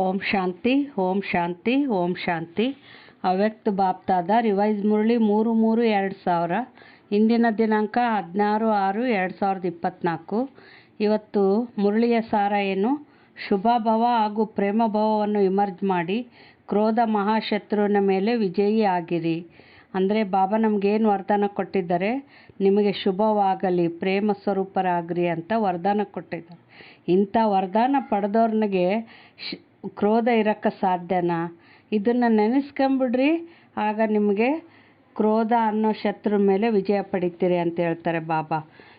ಓಂ ಶಾಂತಿ ಓಂ ಶಾಂತಿ ಓಂ ಶಾಂತಿ. ಅವ್ಯಕ್ತ ಬಾಪ್ತಾದ ರಿವೈಸ್ ಮುರಳಿ ಮೂರು ಮೂರು ಎರಡು ಸಾವಿರ. ಇಂದಿನ ದಿನಾಂಕ ಹದಿನಾರು ಆರು ಎರಡು ಸಾವಿರದ ಇಪ್ಪತ್ತ್ನಾಲ್ಕು ಇವತ್ತು ಮುರಳಿಯ ಸಾರ ಏನು? ಶುಭಭವ ಹಾಗೂ ಪ್ರೇಮಭವವನ್ನು ಇಮರ್ಜ್ ಮಾಡಿ ಕ್ರೋಧ ಮಹಾಶತ್ರುವಿನ ಮೇಲೆ ವಿಜಯಿ ಆಗಿರಿ. ಅಂದರೆ ಬಾಬಾ ನಮಗೇನು ವರದಾನ ಕೊಟ್ಟಿದ್ದಾರೆ? ನಿಮಗೆ ಶುಭವಾಗಲಿ, ಪ್ರೇಮ ಸ್ವರೂಪರಾಗ್ರಿ ಅಂತ ವರದಾನ ಕೊಟ್ಟಿದ್ದಾರೆ. ಇಂಥ ವರದಾನ ಪಡೆದವ್ರನಿಗೆ ಶ್ ಕ್ರೋಧ ಇರಕ್ಕೆ ಸಾಧ್ಯನಾ? ಇದನ್ನು ನೆನೆಸ್ಕೊಂಬಿಡ್ರಿ. ಆಗ ನಿಮಗೆ ಕ್ರೋಧ ಅನ್ನೋ ಶತ್ರು ಮೇಲೆ ವಿಜಯ ಪಡಿತೀರಿ ಅಂತ ಹೇಳ್ತಾರೆ ಬಾಬಾ.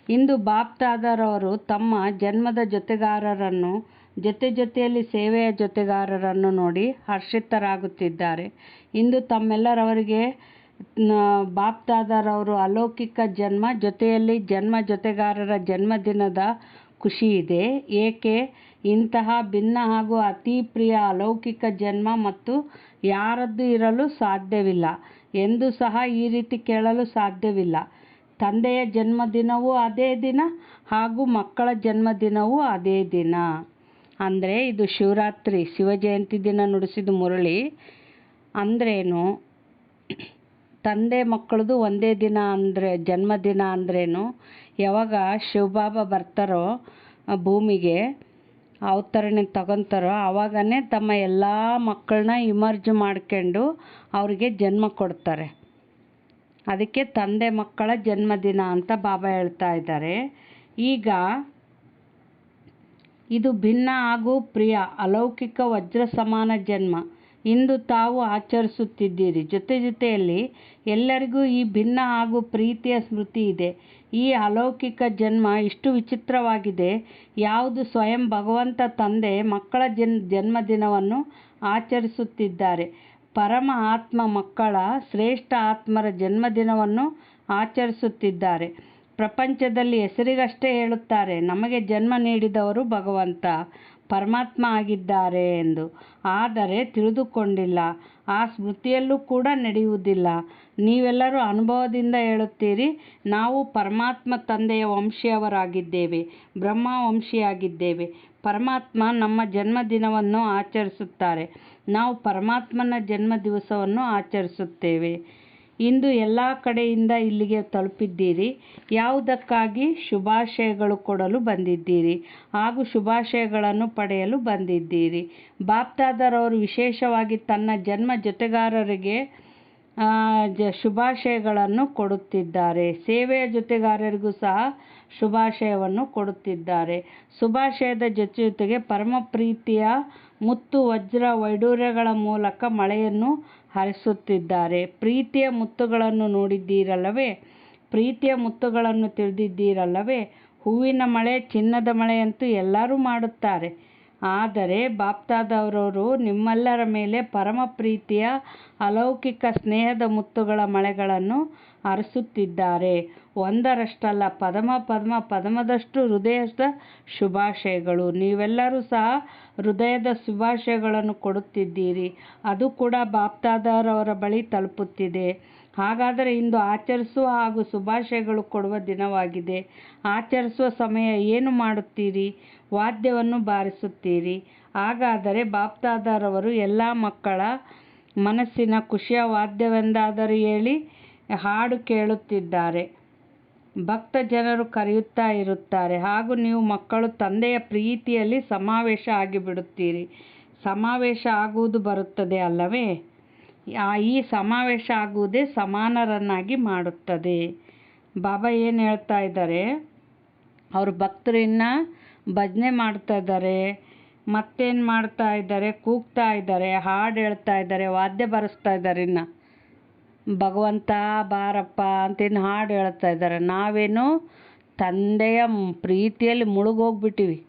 ಇಂದು ಬಾಪ್ತಾದರವರು ತಮ್ಮ ಜನ್ಮದ ಜೊತೆಗಾರರನ್ನು, ಜೊತೆ ಜೊತೆಯಲ್ಲಿ ಸೇವೆಯ ಜೊತೆಗಾರರನ್ನು ನೋಡಿ ಹರ್ಷಿತರಾಗುತ್ತಿದ್ದಾರೆ. ಇಂದು ತಮ್ಮೆಲ್ಲರವರಿಗೆ ಬಾಪ್ತಾದರವರು ಅಲೌಕಿಕ ಜನ್ಮ, ಜೊತೆಯಲ್ಲಿ ಜನ್ಮ ಜೊತೆಗಾರರ ಜನ್ಮದಿನದ ಖುಷಿ ಇದೆ. ಏಕೆ? ಇಂತಹ ಭಿನ್ನ ಹಾಗೂ ಅತಿ ಪ್ರಿಯ ಅಲೌಕಿಕ ಜನ್ಮ ಮತ್ತು ಯಾರದ್ದು ಇರಲು ಸಾಧ್ಯವಿಲ್ಲ ಎಂದು ಸಹ ಈ ರೀತಿ ಕೇಳಲು ಸಾಧ್ಯವಿಲ್ಲ. ತಂದೆಯ ಜನ್ಮದಿನವೂ ಅದೇ ದಿನ ಹಾಗೂ ಮಕ್ಕಳ ಜನ್ಮದಿನವೂ ಅದೇ ದಿನ. ಅಂದರೆ ಇದು ಶಿವರಾತ್ರಿ ಶಿವಜಯಂತಿ ದಿನ ನುಡಿಸಿದ ಮುರಳಿ. ಅಂದ್ರೇನು? ತಂದೆ ಮಕ್ಕಳದು ಒಂದೇ ದಿನ ಅಂದರೆ, ಜನ್ಮದಿನ ಅಂದ್ರೇನು? ಯಾವಾಗ ಶಿವಬಾಬಾ ಬರ್ತಾರೋ ಭೂಮಿಗೆ ಅವತರಣೆ ತಗೊತಾರೋ ಆವಾಗನೇ ತಮ್ಮ ಎಲ್ಲ ಮಕ್ಕಳನ್ನ ಇಮರ್ಜ್ ಮಾಡ್ಕೊಂಡು ಅವ್ರಿಗೆ ಜನ್ಮ ಕೊಡ್ತಾರೆ. ಅದಕ್ಕೆ ತಂದೆ ಮಕ್ಕಳ ಜನ್ಮದಿನ ಅಂತ ಬಾಬಾ ಹೇಳ್ತಾ ಇದ್ದಾರೆ. ಈಗ ಇದು ಭಿನ್ನ ಹಾಗೂ ಪ್ರಿಯ, ಅಲೌಕಿಕ ವಜ್ರ ಸಮಾನ ಜನ್ಮ. ಇಂದು ತಾವು ಆಚರಿಸುತ್ತಿದ್ದೀರಿ. ಜೊತೆ ಜೊತೆಯಲ್ಲಿ ಎಲ್ಲರಿಗೂ ಈ ಭಿನ್ನ ಹಾಗೂ ಪ್ರೀತಿಯ ಸ್ಮೃತಿ ಇದೆ. ಈ ಅಲೌಕಿಕ ಜನ್ಮ ಇಷ್ಟು ವಿಚಿತ್ರವಾಗಿದೆ. ಯಾವುದು ಸ್ವಯಂ ಭಗವಂತ ತಂದೆ ಮಕ್ಕಳ ಜನ್, ಜನ್ಮದಿನವನ್ನು ಆಚರಿಸುತ್ತಿದ್ದಾರೆ. ಪರಮ ಆತ್ಮ ಮಕ್ಕಳ ಶ್ರೇಷ್ಠ ಆತ್ಮರ ಜನ್ಮದಿನವನ್ನು ಆಚರಿಸುತ್ತಿದ್ದಾರೆ. ಪ್ರಪಂಚದಲ್ಲಿ ಹೆಸರಿಗಷ್ಟೇ ಹೇಳುತ್ತಾರೆ, ನಮಗೆ ಜನ್ಮ ನೀಡಿದವರು ಭಗವಂತ. ಪರಮಾತ್ಮ ಆಗಿದ್ದಾರೆ ಎಂದು. ಆದರೆ ತಿಳಿದುಕೊಂಡಿಲ್ಲ. ಆ ಸ್ಮೃತಿಯಲ್ಲೂ ಕೂಡ ನಡೆಯುವುದಿಲ್ಲ. ನೀವೆಲ್ಲರೂ ಅನುಭವದಿಂದ ಹೇಳುತ್ತೀರಿ, ನಾವು ಪರಮಾತ್ಮ ತಂದೆಯ ವಂಶಿಯವರಾಗಿದ್ದೇವೆ ಬ್ರಹ್ಮ ವಂಶಿಯಾಗಿದ್ದೇವೆ ಪರಮಾತ್ಮ ನಮ್ಮ ಜನ್ಮದಿನವನ್ನು ಆಚರಿಸುತ್ತಾರೆ. ನಾವು ಪರಮಾತ್ಮನ ಜನ್ಮ ದಿವಸವನ್ನು ಆಚರಿಸುತ್ತೇವೆ. ಇಂದು ಎಲ್ಲ ಕಡೆಯಿಂದ ಇಲ್ಲಿಗೆ ತಲುಪಿದ್ದೀರಿ. ಯಾವುದಕ್ಕಾಗಿ ಶುಭಾಶಯಗಳು ಕೊಡಲು ಬಂದಿದ್ದೀರಿ? ಹಾಗೂ ಶುಭಾಶಯಗಳನ್ನು ಪಡೆಯಲು ಬಂದಿದ್ದೀರಿ. ಬಾಪ್ತಾದರವರು ವಿಶೇಷವಾಗಿ ತನ್ನ ಜನ್ಮ ಜೊತೆಗಾರರಿಗೆ ಶುಭಾಶಯಗಳನ್ನು ಕೊಡುತ್ತಿದ್ದಾರೆ. ಸೇವೆಯ ಜೊತೆಗಾರರಿಗೂ ಸಹ ಶುಭಾಶಯವನ್ನು ಕೊಡುತ್ತಿದ್ದಾರೆ. ಶುಭಾಶಯದ ಜೊತೆ ಜೊತೆಗೆ ಪರಮ ಪ್ರೀತಿಯ ಮುತ್ತು ವಜ್ರ ವೈಡೂರ್ಯಗಳ ಮೂಲಕ ಮಳೆಯನ್ನು ಹರಿಸುತ್ತಿದ್ದಾರೆ. ಪ್ರೀತಿಯ ಮುತ್ತುಗಳನ್ನು ನೋಡಿದ್ದೀರಲ್ಲವೇ? ಪ್ರೀತಿಯ ಮುತ್ತುಗಳನ್ನು ತಿಳಿದಿದ್ದೀರಲ್ಲವೇ? ಹೂವಿನ ಮಳೆ ಚಿನ್ನದ ಮಳೆಯಂತೂ ಎಲ್ಲರೂ ಮಾಡುತ್ತಾರೆ. ಆದರೆ ಬಾಪ್ತಾದವರವರು ನಿಮ್ಮೆಲ್ಲರ ಮೇಲೆ ಪರಮ ಪ್ರೀತಿಯ ಅಲೌಕಿಕ ಸ್ನೇಹದ ಮುತ್ತುಗಳ ಮಳೆಗಳನ್ನು ಹರಿಸುತ್ತಿದ್ದಾರೆ. ಒಂದರಷ್ಟಲ್ಲ, ಪದಮ ಪದ್ಮ, ಪದಮದಷ್ಟು ಹೃದಯದ ಶುಭಾಶಯಗಳು. ನೀವೆಲ್ಲರೂ ಸಹ ಹೃದಯದ ಶುಭಾಶಯಗಳನ್ನು ಕೊಡುತ್ತಿದ್ದೀರಿ. ಅದು ಕೂಡ ಬಾಪ್ತಾದಾರವರ ಬಳಿ ತಲುಪುತ್ತಿದೆ. ಹಾಗಾದರೆ ಇಂದು ಆಚರಿಸುವ ಹಾಗೂ ಶುಭಾಶಯಗಳು ಕೊಡುವ ದಿನವಾಗಿದೆ. ಆಚರಿಸುವ ಸಮಯ ಏನು ಮಾಡುತ್ತೀರಿ? ವಾದ್ಯವನ್ನು ಬಾರಿಸುತ್ತೀರಿ. ಹಾಗಾದರೆ ಬಾಪ್ತಾದಾರವರು ಎಲ್ಲ ಮಕ್ಕಳ ಮನಸ್ಸಿನ ಖುಷಿಯ ವಾದ್ಯವೆಂದಾದರೂ ಹೇಳಿ ಹಾಡು ಕೇಳುತ್ತಿದ್ದಾರೆ. ಭಕ್ತ ಜನರು ಕರೆಯುತ್ತಾ ಇರುತ್ತಾರೆ. ಹಾಗೂ ನೀವು ಮಕ್ಕಳು ತಂದೆಯ ಪ್ರೀತಿಯಲ್ಲಿ ಸಮಾವೇಶ ಆಗಿಬಿಡುತ್ತೀರಿ. ಸಮಾವೇಶ ಆಗುವುದು ಬರುತ್ತದೆ ಅಲ್ಲವೇ? ಈ ಸಮಾವೇಶ ಆಗುವುದೇ ಸಮಾನರನ್ನಾಗಿ ಮಾಡುತ್ತದೆ. ಬಾಬಾ ಏನು ಹೇಳ್ತಾ ಇದ್ದಾರೆ? ಅವರು ಭಕ್ತರನ್ನ ಭಜನೆ ಮಾಡ್ತಾ ಇದ್ದಾರೆ. ಮತ್ತೇನು ಮಾಡ್ತಾ ಇದ್ದಾರೆ? ಕೂಗ್ತಾ ಇದ್ದಾರೆ. ಹಾಡು ಹೇಳ್ತಾ ಇದ್ದಾರೆ. ವಾದ್ಯ ಬಾರಿಸ್ತಾ ಇದ್ದಾರೆ ಇನ್ನು. ಭಗವಂತ ಬಾರಪ್ಪ ಅಂತೇನು ಹಾಡು ಹೇಳ್ತಾ ಇದ್ದಾರೆ. ನಾವೇನು ತಂದೆಯ ಪ್ರೀತಿಯಲ್ಲಿ ಮುಳುಗೋಗ್ಬಿಟ್ಟಿವಿ.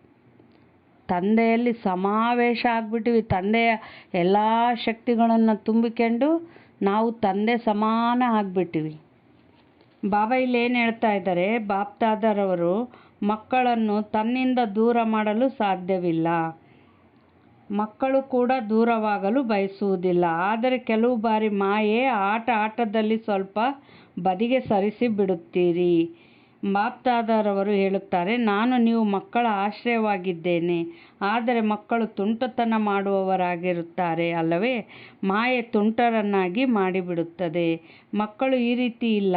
ತಂದೆಯಲ್ಲಿ ಸಮಾವೇಶ ಆಗ್ಬಿಟ್ಟಿವಿ. ತಂದೆಯ ಎಲ್ಲ ಶಕ್ತಿಗಳನ್ನು ತುಂಬಿಕೊಂಡು ನಾವು ತಂದೆ ಸಮಾನ ಆಗ್ಬಿಟ್ಟಿವಿ. ಬಾಬಾ ಇಲ್ಲಿ ಏನು ಹೇಳ್ತಾ ಇದ್ದಾರೆ? ಬಾಪ್ತಾದರವರು ಮಕ್ಕಳನ್ನು ತನ್ನಿಂದ ದೂರ ಮಾಡಲು ಸಾಧ್ಯವಿಲ್ಲ. ಮಕ್ಕಳು ಕೂಡ ದೂರವಾಗಲು ಬಯಸುವುದಿಲ್ಲ. ಆದರೆ ಕೆಲವು ಬಾರಿ ಮಾಯೆ ಆಟ ಆಟದಲ್ಲಿ ಸ್ವಲ್ಪ ಬದಿಗೆ ಸರಿಸಿ ಬಿಡುತ್ತೀರಿ. ಮಾಪ್ತಾದರವರು ಹೇಳುತ್ತಾರೆ, ನಾನು ನೀವು ಮಕ್ಕಳ ಆಶ್ರಯವಾಗಿದ್ದೇನೆ. ಆದರೆ ಮಕ್ಕಳು ತುಂಟತನ ಮಾಡುವವರಾಗಿರುತ್ತಾರೆ ಅಲ್ಲವೇ? ಮಾಯೆ ತುಂಟರನ್ನಾಗಿ ಮಾಡಿಬಿಡುತ್ತದೆ. ಮಕ್ಕಳು ಈ ರೀತಿ ಇಲ್ಲ.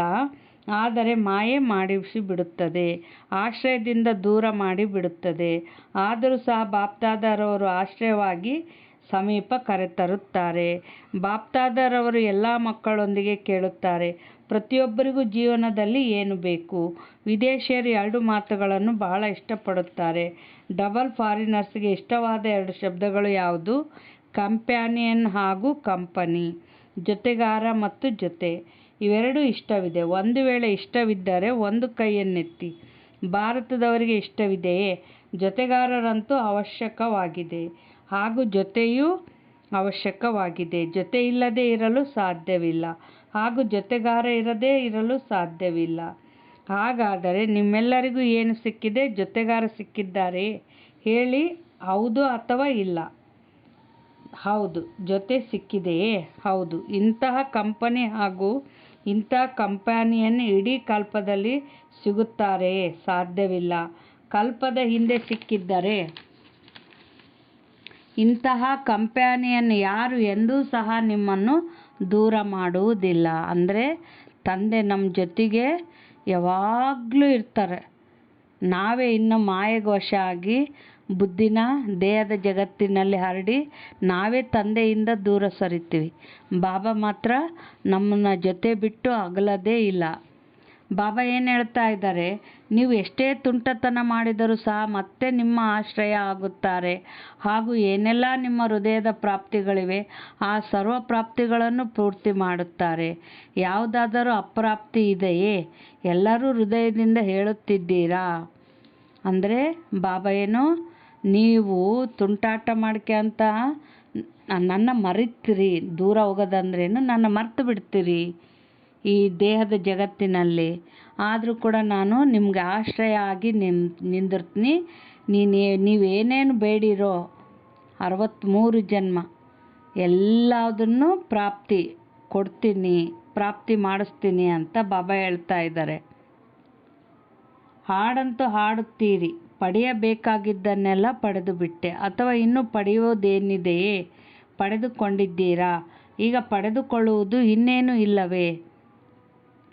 ಆದರೆ ಮಾಯೆ ಮಾಡಿಸಿಬಿಡುತ್ತದೆ, ಆಶ್ರಯದಿಂದ ದೂರ ಮಾಡಿಬಿಡುತ್ತದೆ. ಆದರೂ ಸಹ ಬಾಪ್ತಾದರವರು ಆಶ್ರಯವಾಗಿ ಸಮೀಪ ಕರೆತರುತ್ತಾರೆ. ಬಾಪ್ತಾದರವರು ಎಲ್ಲ ಮಕ್ಕಳೊಂದಿಗೆ ಕೇಳುತ್ತಾರೆ, ಪ್ರತಿಯೊಬ್ಬರಿಗೂ ಜೀವನದಲ್ಲಿ ಏನು ಬೇಕು? ವಿದೇಶಿಯರು ಎರಡು ಮಾತುಗಳನ್ನು ಬಹಳ ಇಷ್ಟಪಡುತ್ತಾರೆ. ಡಬಲ್ ಫಾರಿನರ್ಸ್ಗೆ ಇಷ್ಟವಾದ ಎರಡು ಶಬ್ದಗಳು ಯಾವುದು? ಕಂಪ್ಯಾನಿಯನ್ ಹಾಗೂ ಕಂಪನಿ. ಜೊತೆಗಾರ ಮತ್ತು ಜೊತೆ. ಇವೆರಡೂ ಇಷ್ಟವಿದೆ. ಒಂದು ವೇಳೆ ಇಷ್ಟವಿದ್ದರೆ ಒಂದು ಕೈಯನ್ನೆತ್ತಿ. ಭಾರತದವರಿಗೆ ಇಷ್ಟವಿದೆಯೇ? ಜೊತೆಗಾರರಂತೂ ಅವಶ್ಯಕವಾಗಿದೆ. ಹಾಗೂ ಜೊತೆಯೂ ಅವಶ್ಯಕವಾಗಿದೆ. ಜೊತೆ ಇಲ್ಲದೆ ಇರಲು ಸಾಧ್ಯವಿಲ್ಲ. ಹಾಗೂ ಜೊತೆಗಾರ ಇರದೇ ಇರಲು ಸಾಧ್ಯವಿಲ್ಲ. ಹಾಗಾದರೆ ನಿಮ್ಮೆಲ್ಲರಿಗೂ ಏನು ಸಿಕ್ಕಿದೆ? ಜೊತೆಗಾರ ಸಿಕ್ಕಿದ್ದಾರೆ ಹೇಳಿ, ಹೌದು ಅಥವಾ ಇಲ್ಲ? ಹೌದು, ಜೊತೆ ಸಿಕ್ಕಿದೆಯೇ? ಹೌದು. ಇಂತಹ ಕಂಪನಿ ಹಾಗೂ ಇಂತಹ ಕಂಪ್ಯಾನಿಯನ್ ಇಡೀ ಕಲ್ಪದಲ್ಲಿ ಸಿಗುತ್ತಾರೆಯೇ ಸಾಧ್ಯವಿಲ್ಲ. ಕಲ್ಪದ ಹಿಂದೆ ಸಿಕ್ಕಿದ್ದರೆ ಇಂತಹ ಕಂಪ್ಯಾನಿಯನ್ ಯಾರು ಎಂದೂ ಸಹ ನಿಮ್ಮನ್ನು ದೂರ ಮಾಡುವುದಿಲ್ಲ. ಅಂದರೆ ತಂದೆ ನಮ್ಮ ಜೊತೆಗೆ ಯಾವಾಗಲೂ ಇರ್ತಾರೆ. ನಾವೇ ಇನ್ನು ಮಾಯೆಗೆ ವಶ ಆಗಿ ಬುದ್ಧಿನ ದೇಹದ ಜಗತ್ತಿನಲ್ಲಿ ಹರಡಿ ನಾವೇ ತಂದೆಯಿಂದ ದೂರ ಸರಿತೀವಿ. ಬಾಬಾ ಮಾತ್ರ ನಮ್ಮನ್ನ ಜೊತೆ ಬಿಟ್ಟು ಅಗಲದೇ ಇಲ್ಲ. ಬಾಬಾ ಏನು ಹೇಳ್ತಾ ಇದ್ದಾರೆ? ನೀವು ಎಷ್ಟೇ ತುಂಟತನ ಮಾಡಿದರೂ ಸಹ ಮತ್ತೆ ನಿಮ್ಮ ಆಶ್ರಯ ಆಗುತ್ತಾರೆ. ಹಾಗೂ ಏನೆಲ್ಲ ನಿಮ್ಮ ಹೃದಯದ ಪ್ರಾಪ್ತಿಗಳಿವೆ, ಆ ಸರ್ವ ಪ್ರಾಪ್ತಿಗಳನ್ನು ಪೂರ್ತಿ ಮಾಡುತ್ತಾರೆ. ಯಾವುದಾದರೂ ಅಪ್ರಾಪ್ತಿ ಇದೆಯೇ? ಎಲ್ಲರೂ ಹೃದಯದಿಂದ ಹೇಳುತ್ತಿದ್ದೀರಾ? ಅಂದರೆ ಬಾಬಾ ಏನು? ನೀವು ತುಂಟಾಟ ಮಾಡ್ಕ್ಯಂತ ನನ್ನ ಮರೀತೀರಿ, ದೂರ ಹೋಗೋದಂದ್ರೇನು ನನ್ನ ಮರ್ತು ಬಿಡ್ತೀರಿ ಈ ದೇಹದ ಜಗತ್ತಿನಲ್ಲಿ. ಆದರೂ ಕೂಡ ನಾನು ನಿಮ್ಗೆ ಆಶ್ರಯ ಆಗಿ ನಿಮ್ ನಿಂದಿರ್ತೀನಿ. ನೀನು, ನೀವೇನೇನು ಬೇಡಿರೋ ಅರವತ್ತ್ಮೂರು ಜನ್ಮ ಎಲ್ಲದನ್ನು ಪ್ರಾಪ್ತಿ ಕೊಡ್ತೀನಿ, ಪ್ರಾಪ್ತಿ ಮಾಡಿಸ್ತೀನಿ ಅಂತ ಬಾಬಾ ಹೇಳ್ತಾ ಇದ್ದಾರೆ. ಹಾಡಂತೂ ಹಾಡುತ್ತೀರಿ. ಪಡೆಯಬೇಕಾಗಿದ್ದನ್ನೆಲ್ಲ ಪಡೆದುಬಿಟ್ಟೆ ಅಥವಾ ಇನ್ನೂ ಪಡೆಯುವುದೇನಿದೆಯೇ ಪಡೆದುಕೊಂಡಿದ್ದೀರಾ? ಈಗ ಪಡೆದುಕೊಳ್ಳುವುದು ಇನ್ನೇನು ಇಲ್ಲವೇ?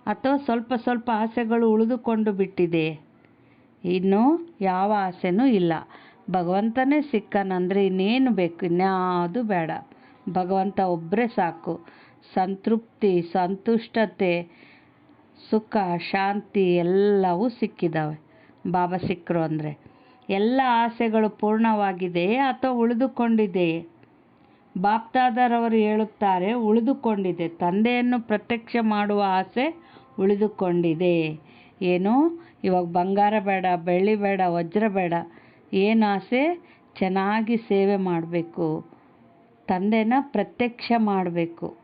ಅಥವಾ ಸ್ವಲ್ಪ ಸ್ವಲ್ಪ ಆಸೆಗಳು ಉಳಿದುಕೊಂಡು ಬಿಟ್ಟಿದೆ? ಇನ್ನು ಯಾವ ಆಸೆನೂ ಇಲ್ಲ. ಭಗವಂತನೇ ಸಿಕ್ಕನಂದರೆ ಇನ್ನೇನು ಬೇಕು? ಇನ್ಯಾವುದು ಬೇಡ. ಭಗವಂತ ಒಬ್ಬರೇ ಸಾಕು. ಸಂತೃಪ್ತಿ, ಸಂತುಷ್ಟತೆ, ಸುಖ, ಶಾಂತಿ ಎಲ್ಲವೂ ಸಿಕ್ಕಿದ್ದಾವೆ ಬಾಬಾ ಸಿಕ್ಕರು ಅಂದರೆ. ಎಲ್ಲ ಆಸೆಗಳು ಪೂರ್ಣವಾಗಿದೆಯೇ ಅಥವಾ ಉಳಿದುಕೊಂಡಿದೆಯೇ ಬಾಪ್ತಾದರವರು ಹೇಳುತ್ತಾರೆ, ಉಳಿದುಕೊಂಡಿದೆ. ತಂದೆಯನ್ನು ಪ್ರತ್ಯಕ್ಷ ಮಾಡುವ ಆಸೆ ಉಳಿದುಕೊಂಡಿದೆ. ಏನು? ಇವಾಗ ಬಂಗಾರ ಬೇಡ, ಬೆಳ್ಳಿ ಬೇಡ, ವಜ್ರ ಬೇಡ. ಏನು ಆಸೆ? ಚೆನ್ನಾಗಿ ಸೇವೆ ಮಾಡಬೇಕು. ತಂದೆನ ಪ್ರತ್ಯಕ್ಷ ಮಾಡಬೇಕು.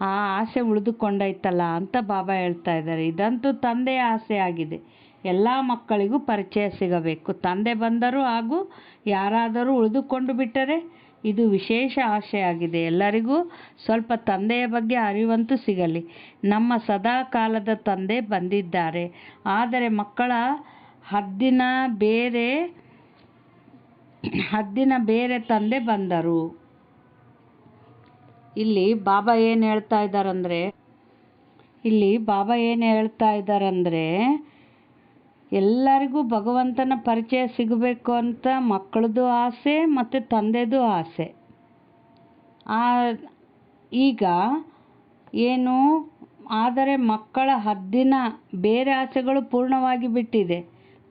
ಆ ಆಸೆ ಉಳಿದುಕೊಂಡೈತಲ್ಲ ಅಂತ ಬಾಬಾ ಹೇಳ್ತಾ ಇದ್ದಾರೆ. ಇದಂತೂ ತಂದೆಯ ಆಸೆ ಆಗಿದೆ. ಎಲ್ಲ ಮಕ್ಕಳಿಗೂ ಪರಿಚಯ ಸಿಗಬೇಕು. ತಂದೆ ಬಂದರು ಹಾಗೂ ಯಾರಾದರೂ ಉಳಿದುಕೊಂಡು ಬಿಟ್ಟರೆ ಇದು ವಿಶೇಷ ಆಶೆಯಾಗಿದೆ ಎಲ್ಲರಿಗೂ ಸ್ವಲ್ಪ ತಂದೆಯ ಬಗ್ಗೆ ಅರಿವಂತೂ ಸಿಗಲಿ. ನಮ್ಮ ಸದಾ ಕಾಲದ ತಂದೆ ಬಂದಿದ್ದಾರೆ. ಆದರೆ ಮಕ್ಕಳ ಹದ್ದಿನ ಬೇರೆ ಹದ್ದಿನ ಬೇರೆ ತಂದೆ ಬಂದರು. ಇಲ್ಲಿ ಬಾಬಾ ಏನು ಹೇಳ್ತಾ ಇದ್ದಾರಂದ್ರೆ, ಇಲ್ಲಿ ಬಾಬಾ ಏನು ಹೇಳ್ತಾ ಇದ್ದಾರಂದ್ರೆ ಎಲ್ಲರಿಗೂ ಭಗವಂತನ ಪರಿಚಯ ಸಿಗಬೇಕು ಅಂತ ಮಕ್ಕಳದು ಆಸೆ ಮತ್ತು ತಂದೆದು ಆಸೆ. ಆ, ಈಗ ಏನು, ಆದರೆ ಮಕ್ಕಳ ಹದ್ದಿನ ಬೇರೆ ಆಸೆಗಳು ಪೂರ್ಣವಾಗಿ ಬಿಟ್ಟಿದೆ.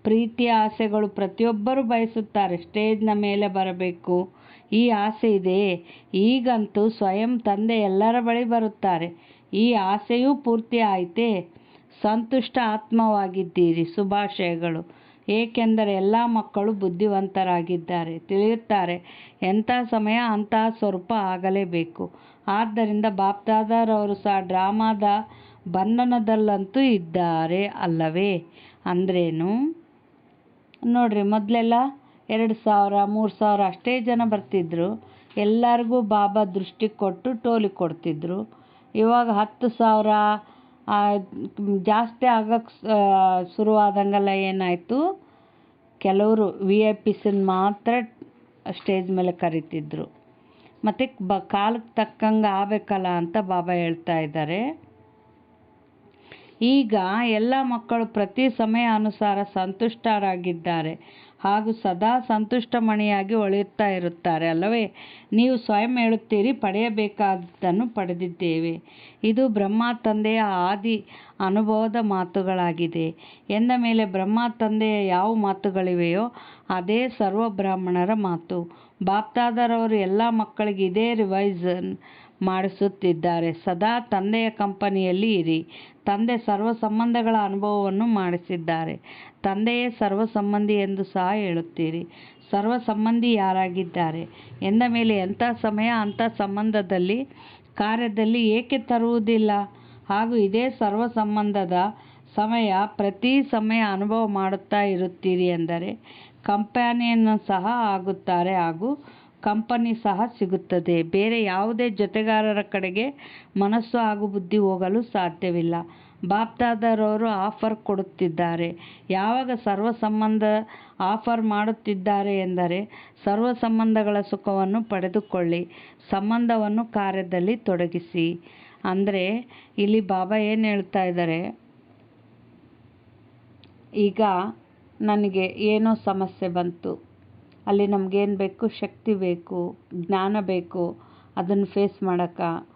ಪ್ರೀತಿಯ ಆಸೆಗಳು ಪ್ರತಿಯೊಬ್ಬರು ಬಯಸುತ್ತಾರೆ, ಸ್ಟೇಜ್ನ ಮೇಲೆ ಬರಬೇಕು. ಈ ಆಸೆ ಇದೆ. ಈಗಂತೂ ಸ್ವಯಂ ತಂದೆ ಎಲ್ಲರ ಬಳಿ ಬರುತ್ತಾರೆ. ಈ ಆಸೆಯೂ ಪೂರ್ತಿ ಆಯಿತೇ? ಸಂತುಷ್ಟ ಆತ್ಮವಾಗಿದ್ದೀರಿ ಶುಭಾಶಯಗಳು. ಏಕೆಂದರೆ ಎಲ್ಲ ಮಕ್ಕಳು ಬುದ್ಧಿವಂತರಾಗಿದ್ದಾರೆ. ತಿಳಿಯುತ್ತಾರೆ, ಎಂಥ ಸಮಯ ಅಂತಹ ಸ್ವರೂಪ ಆಗಲೇಬೇಕು. ಆದ್ದರಿಂದ ಬಾಪ್ದಾದರವರು ಸಹ ಡ್ರಾಮಾದ ಬಂಧನದಲ್ಲಂತೂ ಇದ್ದಾರೆ ಅಲ್ಲವೇ? ಅಂದ್ರೇನು? ನೋಡ್ರಿ, ಮೊದಲೆಲ್ಲ ಎರಡು ಸಾವಿರ, ಮೂರು ಸಾವಿರ ಅಷ್ಟೇ ಜನ ಬರ್ತಿದ್ರು. ಎಲ್ಲರಿಗೂ ಬಾಬಾ ದೃಷ್ಟಿ ಕೊಟ್ಟು ಟೋಲಿ ಕೊಡ್ತಿದ್ರು. ಇವಾಗ ಹತ್ತು ಸಾವಿರ ಜಾಸ್ತಿ ಆಗಕ್ಕೆ ಶುರುವಾದಂಗೆಲ್ಲ ಏನಾಯಿತು, ಕೆಲವರು ವಿ ಐ ಪಿಸನ್ನ ಮಾತ್ರ ಸ್ಟೇಜ್ ಮೇಲೆ ಕರೀತಿದ್ರು. ಮತ್ತು ಬ ಕಾಲಕ್ಕೆ ತಕ್ಕಂಗೆ ಆಗಬೇಕಲ್ಲ ಅಂತ ಬಾಬಾ ಹೇಳ್ತಾ ಇದ್ದಾರೆ. ಈಗ ಎಲ್ಲ ಮಕ್ಕಳು ಪ್ರತಿ ಸಮಯ ಅನುಸಾರ ಸಂತುಷ್ಟರಾಗಿದ್ದಾರೆ. ಹಾಗೂ ಸದಾ ಸಂತುಷ್ಟಮಣಿಯಾಗಿ ಒಳೆಯುತ್ತಾ ಇರುತ್ತಾರೆ. ಅಲ್ಲವೇ? ನೀವು ಸ್ವಯಂ ಹೇಳುತ್ತೀರಿ, ಪಡೆಯಬೇಕಾದದ್ದನ್ನು ಪಡೆದಿದ್ದೇವೆ. ಇದು ಬ್ರಹ್ಮ ತಂದೆಯ ಆದಿ ಅನುಭವದ ಮಾತುಗಳಾಗಿದೆ. ಎಂದ ಮೇಲೆ ಬ್ರಹ್ಮ ತಂದೆಯ ಯಾವ ಮಾತುಗಳಿವೆಯೋ, ಅದೇ ಸರ್ವ ಬ್ರಾಹ್ಮಣರ ಮಾತು. ಬಾಪ್ತಾದರವರು ಎಲ್ಲ ಮಕ್ಕಳಿಗೆ ಇದೇ ರಿವೈಸ್ ಮಾಡಿಸುತ್ತಿದ್ದಾರೆ. ಸದಾ ತಂದೆಯ ಕಂಪನಿಯಲ್ಲಿ ಇರಿ. ತಂದೆ ಸರ್ವ ಸಂಬಂಧಗಳ ಅನುಭವವನ್ನು ಮಾಡಿಸಿದ್ದಾರೆ. ತಂದೆಯೇ ಸರ್ವ ಸಂಬಂಧಿ ಎಂದು ಸಹ ಹೇಳುತ್ತೀರಿ. ಸರ್ವ ಸಂಬಂಧಿ ಯಾರಾಗಿದ್ದಾರೆ? ಎಂದ ಮೇಲೆ ಎಂಥ ಸಮಯ ಅಂಥ ಸಂಬಂಧದಲ್ಲಿ, ಕಾರ್ಯದಲ್ಲಿ ಏಕೆ ತರುವುದಿಲ್ಲ? ಹಾಗೂ ಇದೇ ಸರ್ವ ಸಂಬಂಧದ ಸಮಯ ಪ್ರತಿ ಸಮಯ ಅನುಭವ ಮಾಡುತ್ತಾ ಇರುತ್ತೀರಿ ಎಂದರೆ, ಕಂಪನಿಯನ್ನು ಸಹ ಆಗುತ್ತಾರೆ ಹಾಗೂ ಕಂಪನಿ ಸಹ ಸಿಗುತ್ತದೆ. ಬೇರೆ ಯಾವುದೇ ಜೊತೆಗಾರರ ಕಡೆಗೆ ಮನಸ್ಸು ಹಾಗೂ ಬುದ್ಧಿ ಹೋಗಲು ಸಾಧ್ಯವಿಲ್ಲ. ಬಾಪ್ದಾದರವರು ಆಫರ್ ಕೊಡುತ್ತಿದ್ದಾರೆ. ಯಾವಾಗ ಸರ್ವ ಸಂಬಂಧ ಆಫರ್ ಮಾಡುತ್ತಿದ್ದಾರೆ ಎಂದರೆ ಸರ್ವ ಸಂಬಂಧಗಳ ಸುಖವನ್ನು ಪಡೆದುಕೊಳ್ಳಿ, ಸಂಬಂಧವನ್ನು ಕಾರ್ಯದಲ್ಲಿ ತೊಡಗಿಸಿ. ಅಂದರೆ ಇಲ್ಲಿ ಬಾಬಾ ಏನು ಹೇಳ್ತಾ ಇದ್ದಾರೆ? ಈಗ ನನಗೆ ಏನೋ ಸಮಸ್ಯೆ ಬಂತು. ಅಲ್ಲಿ ನಮಗೇನು ಬೇಕು? ಶಕ್ತಿ ಬೇಕು, ಜ್ಞಾನ ಬೇಕು. ಅದನ್ನು ಫೇಸ್ ಮಾಡೋಕ್ಕೆ.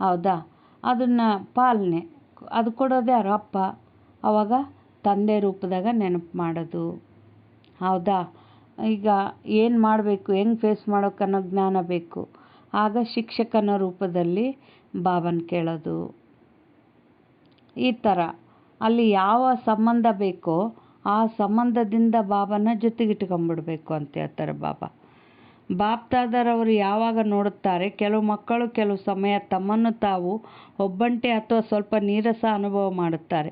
ಹೌದಾ? ಅದನ್ನು ಪಾಲನೆ. ಅದು ಕೊಡೋದು ಯಾರು ಅಪ್ಪ. ಆವಾಗ ತಂದೆ ರೂಪದಾಗ ನೆನಪು ಮಾಡೋದು. ಹೌದಾ? ಈಗ ಏನು ಮಾಡಬೇಕು, ಹೆಂಗೆ ಫೇಸ್ ಮಾಡೋಕೆ ಅನ್ನೋ ಜ್ಞಾನ ಬೇಕು. ಆಗ ಶಿಕ್ಷಕನ ರೂಪದಲ್ಲಿ ಬಾಬನ ಕೇಳೋದು. ಈ ಥರ ಅಲ್ಲಿ ಯಾವ ಸಂಬಂಧ ಬೇಕೋ ಆ ಸಂಬಂಧದಿಂದ ಬಾಬನ ಜೊತೆಗಿಟ್ಕೊಂಬಿಡ್ಬೇಕು ಅಂತ ಹೇಳ್ತಾರೆ ಬಾಬಾ. ಬಾಪ್ದಾದರವರು ಯಾವಾಗ ನೋಡುತ್ತಾರೆ? ಕೆಲವು ಮಕ್ಕಳು, ಕೆಲವು ಸಮಯ ತಮ್ಮನ್ನು ತಾವು ಒಬ್ಬಂಟಿ ಅಥವಾ ಸ್ವಲ್ಪ ನೀರಸ ಅನುಭವ ಮಾಡುತ್ತಾರೆ.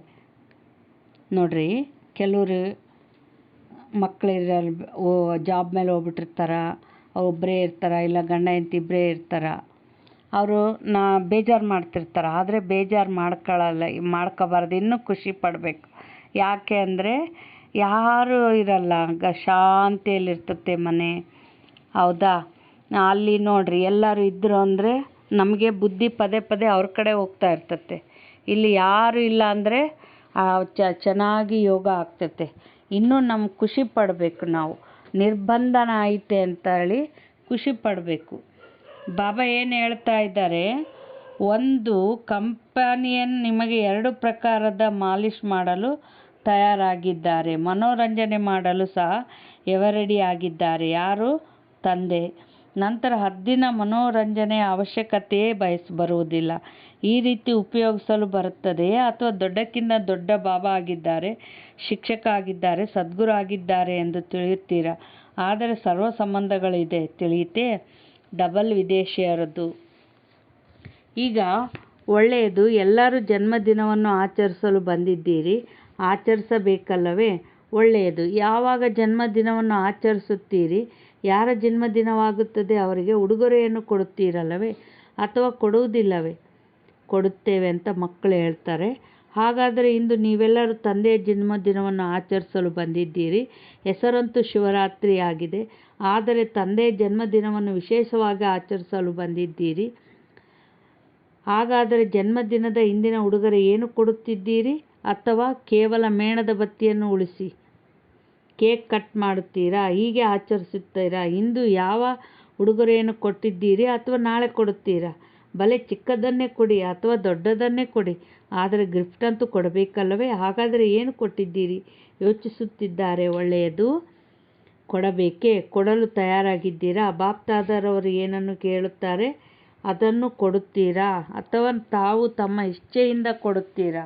ನೋಡ್ರಿ, ಕೆಲವರು ಮಕ್ಕಳಿರಲ್ ಜಾಬ್ ಮೇಲೆ ಹೋಗ್ಬಿಟ್ಟಿರ್ತಾರ ಒಬ್ಬರೇ ಇರ್ತಾರ, ಇಲ್ಲ ಗಂಡ ಹೆಂಡ್ತಿ ಇಬ್ಬರೇ ಇರ್ತಾರ. ಅವರು ನಾ ಬೇಜಾರು ಮಾಡ್ತಿರ್ತಾರೆ. ಆದರೆ ಬೇಜಾರು ಮಾಡ್ಕೊಳ್ಳಲ್ಲ ಮಾಡ್ಕೋಬಾರ್ದು. ಇನ್ನೂ ಖುಷಿ ಪಡಬೇಕು. ಯಾಕೆ ಅಂದರೆ ಯಾರೂ ಇರಲ್ಲ. ಗ, ಶಾಂತಿಯಲ್ಲಿರ್ತತೆ ಮನೆ. ಹೌದಾ? ಅಲ್ಲಿ ನೋಡ್ರಿ, ಎಲ್ಲರೂ ಇದ್ದರು ಅಂದರೆ ನಮಗೆ ಬುದ್ಧಿ ಪದೇ ಪದೇ ಅವ್ರ ಕಡೆ ಹೋಗ್ತಾ ಇರ್ತತೆ. ಇಲ್ಲಿ ಯಾರು ಇಲ್ಲ ಅಂದರೆ ಚೆನ್ನಾಗಿ ಯೋಗ ಆಗ್ತೈತೆ. ಇನ್ನೂ ನಮ್ಮ ಖುಷಿ ಪಡಬೇಕು ನಾವು. ನಿರ್ಬಂಧನ ಐತೆ ಅಂತ ಹೇಳಿ ಖುಷಿ ಪಡಬೇಕು. ಬಾಬಾ ಏನು ಹೇಳ್ತಾ ಇದ್ದಾರೆ? ಒಂದು ಕಂಪನಿಯನ್ನು ನಿಮಗೆ ಎರಡು ಪ್ರಕಾರದ ಮಾಲಿಷ್ ಮಾಡಲು ತಯಾರಾಗಿದ್ದಾರೆ. ಮನೋರಂಜನೆ ಮಾಡಲು ಸಹ ಎವರೆಡಿ ಆಗಿದ್ದಾರೆ. ಯಾರು? ತಂದೆ. ನಂತರ ಹದ್ದಿನ ಮನೋರಂಜನೆಯ ಅವಶ್ಯಕತೆಯೇ ಬಯಸ್, ಬರುವುದಿಲ್ಲ. ಈ ರೀತಿ ಉಪಯೋಗಿಸಲು ಬರುತ್ತದೆಯೇ ಅಥವಾ ದೊಡ್ಡಕ್ಕಿಂತ ದೊಡ್ಡ ಬಾಬಾ ಆಗಿದ್ದಾರೆ, ಶಿಕ್ಷಕ ಆಗಿದ್ದಾರೆ, ಸದ್ಗುರು ಆಗಿದ್ದಾರೆ ಎಂದು ತಿಳಿಯುತ್ತೀರಾ? ಆದರೆ ಸರ್ವ ಸಂಬಂಧಗಳಿದೆ, ತಿಳಿಯುತ್ತೆ. ಡಬಲ್ ವಿದೇಶಿಯರದ್ದು ಈಗ ಒಳ್ಳೆಯದು. ಎಲ್ಲರೂ ಜನ್ಮದಿನವನ್ನು ಆಚರಿಸಲು ಬಂದಿದ್ದೀರಿ. ಆಚರಿಸಬೇಕಲ್ಲವೇ? ಒಳ್ಳೆಯದು. ಯಾವಾಗ ಜನ್ಮದಿನವನ್ನು ಆಚರಿಸುತ್ತೀರಿ? ಯಾರ ಜನ್ಮದಿನವಾಗುತ್ತದೆ ಅವರಿಗೆ ಉಡುಗೊರೆಯನ್ನು ಕೊಡುತ್ತೀರಲ್ಲವೇ ಅಥವಾ ಕೊಡುವುದಿಲ್ಲವೇ? ಕೊಡುತ್ತೇವೆ ಅಂತ ಮಕ್ಕಳು ಹೇಳ್ತಾರೆ. ಹಾಗಾದರೆ ಇಂದು ನೀವೆಲ್ಲರೂ ತಂದೆಯ ಜನ್ಮದಿನವನ್ನು ಆಚರಿಸಲು ಬಂದಿದ್ದೀರಿ. ಹೆಸರಂತೂ ಶಿವರಾತ್ರಿ ಆಗಿದೆ. ಆದರೆ ತಂದೆಯ ಜನ್ಮದಿನವನ್ನು ವಿಶೇಷವಾಗಿ ಆಚರಿಸಲು ಬಂದಿದ್ದೀರಿ. ಹಾಗಾದರೆ ಜನ್ಮದಿನದ ಇಂದಿನ ಉಡುಗೊರೆ ಏನು ಕೊಡುತ್ತಿದ್ದೀರಿ? ಅಥವಾ ಕೇವಲ ಮೇಣದ ಬತ್ತಿಯನ್ನು ಉಳಿಸಿ? ಕೇಕ್ ಕಟ್ ಮಾಡುತ್ತೀರಾ? ಹೀಗೆ ಆಚರಿಸುತ್ತೀರಾ? ಇಂದು ಯಾವ ಉಡುಗೊರೆಯನ್ನು ಕೊಟ್ಟಿದ್ದೀರಿ ಅಥವಾ ನಾಳೆ ಕೊಡುತ್ತೀರಾ? ಭಲೆ ಚಿಕ್ಕದನ್ನೇ ಕೊಡಿ ಅಥವಾ ದೊಡ್ಡದನ್ನೇ ಕೊಡಿ. ಆದರೆ ಗಿಫ್ಟ್ ಅಂತೂ ಕೊಡಬೇಕಲ್ಲವೇ? ಹಾಗಾದರೆ ಏನು ಕೊಟ್ಟಿದ್ದೀರಿ? ಯೋಚಿಸುತ್ತಿದ್ದಾರೆ. ಒಳ್ಳೆಯದು ಕೊಡಬೇಕೇ? ಕೊಡಲು ತಯಾರಾಗಿದ್ದೀರಾ? ಬಾಪ್ತಾದರವರು ಏನನ್ನು ಕೇಳುತ್ತಾರೆ? ಅದನ್ನು ಕೊಡುತ್ತೀರಾ? ಅಥವಾ ತಾವು ತಮ್ಮ ಇಚ್ಛೆಯಿಂದ ಕೊಡುತ್ತೀರಾ?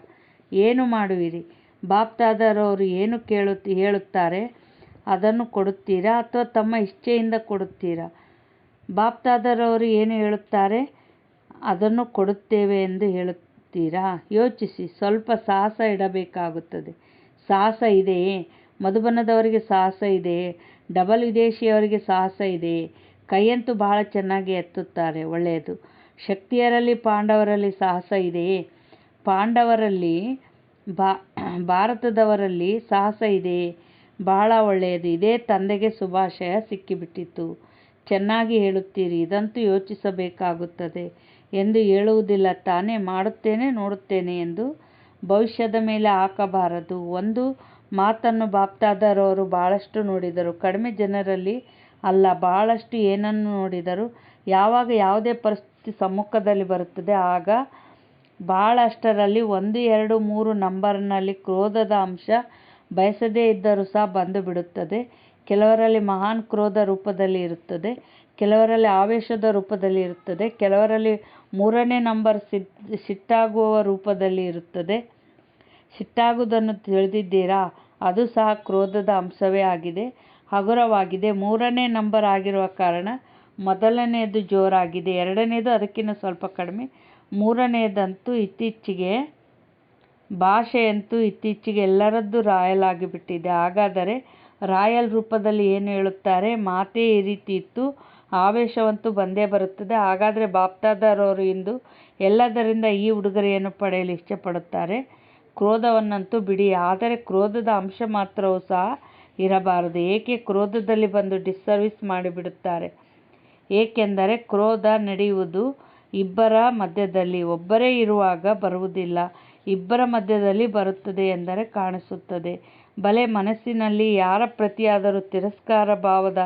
ಏನು ಮಾಡುವಿರಿ? ಬಾಪ್ತಾದರವರು ಏನು ಕೇಳು ಹೇಳುತ್ತಾರೆ? ಅದನ್ನು ಕೊಡುತ್ತೀರಾ ಅಥವಾ ತಮ್ಮ ಇಚ್ಛೆಯಿಂದ ಕೊಡುತ್ತೀರಾ? ಬಾಪ್ತಾದರವರು ಏನು ಹೇಳುತ್ತಾರೆ? ಅದನ್ನು ಕೊಡುತ್ತೇವೆ ಎಂದು ಹೇಳುತ್ತೀರಾ? ಯೋಚಿಸಿ, ಸ್ವಲ್ಪ ಸಾಹಸ ಇಡಬೇಕಾಗುತ್ತದೆ. ಸಾಹಸ ಇದೆಯೇ? ಮಧುಬನದವರಿಗೆ ಸಾಹಸ ಇದೆಯೇ? ಡಬಲ್ ವಿದೇಶಿಯವರಿಗೆ ಸಾಹಸ ಇದೆಯೇ? ಕೈಯಂತೂ ಬಹಳ ಚೆನ್ನಾಗಿ ಎತ್ತುತ್ತಾರೆ, ಒಳ್ಳೆಯದು. ಶಕ್ತಿಯರಲ್ಲಿ, ಪಾಂಡವರಲ್ಲಿ ಸಾಹಸ ಇದೆಯೇ? ಪಾಂಡವರಲ್ಲಿ ಬಾ, ಭಾರತದವರಲ್ಲಿ ಸಾಹಸ ಇದೆ, ಬಹಳ ಒಳ್ಳೆಯದು. ಇದೇ ತಂದೆಗೆ ಶುಭಾಶಯ ಸಿಕ್ಕಿಬಿಟ್ಟಿತು ಚೆನ್ನಾಗಿ ಹೇಳುತ್ತೀರಿ, ಇದಂತೂ ಯೋಚಿಸಬೇಕಾಗುತ್ತದೆ ಎಂದು ಹೇಳುವುದಿಲ್ಲ. ತಾನೇ ಮಾಡುತ್ತೇನೆ, ನೋಡುತ್ತೇನೆ ಎಂದು ಭವಿಷ್ಯದ ಮೇಲೆ ಹಾಕಬಾರದು. ಒಂದು ಮಾತನ್ನು ಬಾಪ್ತಾದರವರು ಬಹಳಷ್ಟು ನೋಡಿದರು. ಕಡಿಮೆ ಜನರಲ್ಲಿ ಅಲ್ಲ, ಬಹಳಷ್ಟು ಏನನ್ನು ನೋಡಿದರು. ಯಾವಾಗ ಯಾವುದೇ ಪರಿಸ್ಥಿತಿ ಸಮ್ಮುಖದಲ್ಲಿ ಬರುತ್ತದೆ, ಆಗ ಬಹಳಷ್ಟರಲ್ಲಿ ಒಂದು, ಎರಡು, ಮೂರು ನಂಬರ್ನಲ್ಲಿ ಕ್ರೋಧದ ಅಂಶ ಬಯಸದೇ ಇದ್ದರೂ ಸಹ ಬಂದು ಬಿಡುತ್ತದೆ. ಕೆಲವರಲ್ಲಿ ಮಹಾನ್ ಕ್ರೋಧ ರೂಪದಲ್ಲಿ ಇರುತ್ತದೆ. ಕೆಲವರಲ್ಲಿ ಆವೇಶದ ರೂಪದಲ್ಲಿ ಇರುತ್ತದೆ. ಕೆಲವರಲ್ಲಿ ಮೂರನೇ ನಂಬರ್ ಸಿಟ್, ಸಿಟ್ಟಾಗುವ ರೂಪದಲ್ಲಿ ಇರುತ್ತದೆ. ಸಿಟ್ಟಾಗುವುದನ್ನು ತಿಳಿದಿದ್ದೀರಾ? ಅದು ಸಹ ಕ್ರೋಧದ ಅಂಶವೇ ಆಗಿದೆ. ಹಗುರವಾಗಿದೆ. ಮೂರನೇ ನಂಬರ್ ಆಗಿರುವ ಕಾರಣ ಮೊದಲನೆಯದು ಜೋರಾಗಿದೆ. ಎರಡನೇದು ಅದಕ್ಕಿಂತ ಸ್ವಲ್ಪ ಕಡಿಮೆ. ಮೂರನೆಯದಂತೂ ಇತ್ತೀಚೆಗೆ, ಭಾಷೆಯಂತೂ ಇತ್ತೀಚೆಗೆ ಎಲ್ಲರದ್ದು ರಾಯಲ್ ಆಗಿಬಿಟ್ಟಿದೆ ಹಾಗಾದರೆ ರಾಯಲ್ ರೂಪದಲ್ಲಿ ಏನು ಹೇಳುತ್ತಾರೆ? ಮಾತೇ ಈ ರೀತಿ ಇತ್ತು. ಆವೇಶವಂತೂ ಬಂದೇ ಬರುತ್ತದೆ. ಹಾಗಾದರೆ ಬಾಪ್ತಾದರವರು ಇಂದು ಎಲ್ಲದರಿಂದ ಈ ಉಡುಗೊರೆಯನ್ನು ಪಡೆಯಲು ಇಷ್ಟಪಡುತ್ತಾರೆ? ಕ್ರೋಧವನ್ನಂತೂ ಬಿಡಿ. ಆದರೆ ಕ್ರೋಧದ ಅಂಶ ಮಾತ್ರವೂ ಸಹ ಇರಬಾರದು. ಏಕೆ ಕ್ರೋಧದಲ್ಲಿ ಬಂದು ಡಿಸ್ಸರ್ವಿಸ್ ಮಾಡಿಬಿಡುತ್ತಾರೆ? ಏಕೆಂದರೆ ಕ್ರೋಧ ನಡೆಯುವುದು ಇಬ್ಬರ ಮಧ್ಯದಲ್ಲಿ ಒಬ್ಬರೇ ಇರುವಾಗ ಬರುವುದಿಲ್ಲ. ಇಬ್ಬರ ಮಧ್ಯದಲ್ಲಿ ಬರುತ್ತದೆ ಎಂದರೆ ಕಾಣಿಸುತ್ತದೆ. ಬಲೆ ಮನಸ್ಸಿನಲ್ಲಿ ಯಾರ ಪ್ರತಿಯಾದರೂ ತಿರಸ್ಕಾರ ಭಾವದ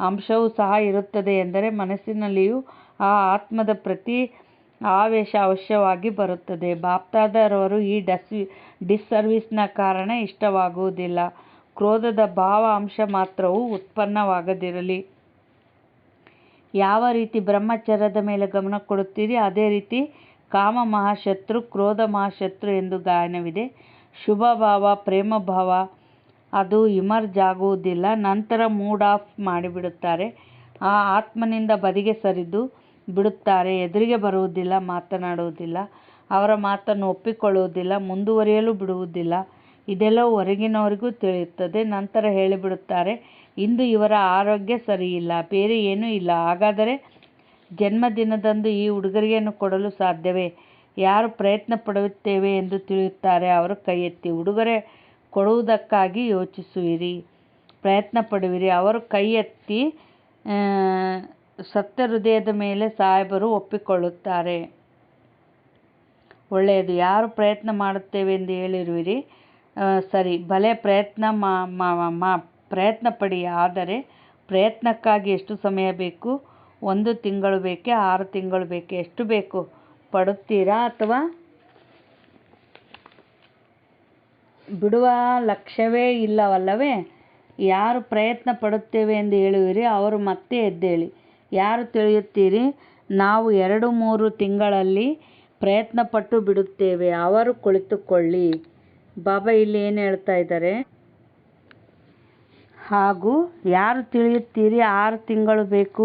ಅಂಶವೂ ಸಹ ಇರುತ್ತದೆ ಎಂದರೆ ಮನಸ್ಸಿನಲ್ಲಿಯೂ ಆ ಆತ್ಮದ ಪ್ರತಿ ಆವೇಶ ಅವಶ್ಯವಾಗಿ ಬರುತ್ತದೆ. ಬಾಪ್ತಾದರವರು ಈ ಡಸ್, ಡಿಸ್ಸರ್ವಿಸ್ನ ಕಾರಣ ಇಷ್ಟವಾಗುವುದಿಲ್ಲ. ಕ್ರೋಧದ ಭಾವ ಅಂಶ ಮಾತ್ರವೂ ಉತ್ಪನ್ನವಾಗದಿರಲಿ. ಯಾವ ರೀತಿ ಬ್ರಹ್ಮಚರ್ಯದ ಮೇಲೆ ಗಮನ ಕೊಡುತ್ತೀರಿ, ಅದೇ ರೀತಿ ಕಾಮ ಮಹಾಶತ್ರು, ಕ್ರೋಧ ಮಹಾಶತ್ರು ಎಂದು ಗಾಯನವಿದೆ. ಶುಭ ಭಾವ, ಪ್ರೇಮ ಭಾವ, ಅದು ಇಮರ್ಜ್ ಆಗುವುದಿಲ್ಲ ನಂತರ ಮೂಡ್ ಆಫ್ ಮಾಡಿಬಿಡುತ್ತಾರೆ. ಆ ಆತ್ಮನಿಂದ ಬದಿಗೆ ಸರಿದು ಬಿಡುತ್ತಾರೆ. ಎದುರಿಗೆ ಬರುವುದಿಲ್ಲ, ಮಾತನಾಡುವುದಿಲ್ಲ. ಅವರ ಮಾತನ್ನು ಒಪ್ಪಿಕೊಳ್ಳುವುದಿಲ್ಲ, ಮುಂದುವರಿಯಲು ಬಿಡುವುದಿಲ್ಲ. ಇದೆಲ್ಲವೂ ಹೊರಗಿನವರಿಗೂ ತಿಳಿಯುತ್ತದೆ. ನಂತರ ಹೇಳಿಬಿಡುತ್ತಾರೆ ಇಂದು ಇವರ ಆರೋಗ್ಯ ಸರಿಯಿಲ್ಲ, ಬೇರೆ ಏನೂ ಇಲ್ಲ. ಹಾಗಾದರೆ ಜನ್ಮದಿನದಂದು ಈ ಉಡುಗೊರೆಯನ್ನು ಕೊಡಲು ಸಾಧ್ಯವೇ? ಯಾರು ಪ್ರಯತ್ನ ಪಡುತ್ತೇವೆ ಎಂದು ತಿಳಿಯುತ್ತಾರೆ. ಅವರು ಕೈ ಎತ್ತಿ ಉಡುಗೊರೆ ಕೊಡುವುದಕ್ಕಾಗಿ ಯೋಚಿಸುವಿರಿ, ಪ್ರಯತ್ನ ಪಡುವಿರಿ. ಅವರು ಕೈ ಎತ್ತಿ ಸತ್ಯ ಹೃದಯದ ಮೇಲೆ ಸಾಹೇಬರು ಒಪ್ಪಿಕೊಳ್ಳುತ್ತಾರೆ. ಒಳ್ಳೆಯದು. ಯಾರು ಪ್ರಯತ್ನ ಮಾಡುತ್ತೇವೆ ಎಂದು ಹೇಳಿರುವಿರಿ ಸರಿ. ಭಲೆ ಪ್ರಯತ್ನ ಮಾ ಪ್ರಯತ್ನ ಪಡಿ. ಆದರೆ ಪ್ರಯತ್ನಕ್ಕಾಗಿ ಎಷ್ಟು ಸಮಯ ಬೇಕು? ಒಂದು ತಿಂಗಳು ಬೇಕೇ? ಆರು ತಿಂಗಳು ಬೇಕೇ? ಎಷ್ಟು ಬೇಕು? ಪಡುತ್ತೀರಾ ಅಥವಾ ಬಿಡುವ ಲಕ್ಷ್ಯವೇ ಇಲ್ಲವಲ್ಲವೇ? ಯಾರು ಪ್ರಯತ್ನ ಪಡುತ್ತೇವೆ ಎಂದು ಹೇಳುವಿರಿ, ಅವರು ಮತ್ತೆ ಎದ್ದೇಳಿ. ಯಾರು ತಿಳಿಯುತ್ತೀರಿ? ನಾವು ಎರಡು ಮೂರು ತಿಂಗಳಲ್ಲಿ ಪ್ರಯತ್ನಪಟ್ಟು ಬಿಡುತ್ತೇವೆ, ಅವರು ಕುಳಿತುಕೊಳ್ಳಿ. ಬಾಬಾ ಇಲ್ಲಿ ಏನು ಹೇಳ್ತಾ ಇದ್ದಾರೆ? ಹಾಗೂ ಯಾರು ತಿಳಿಯುತ್ತೀರಿ? ಆರು ತಿಂಗಳು ಬೇಕು.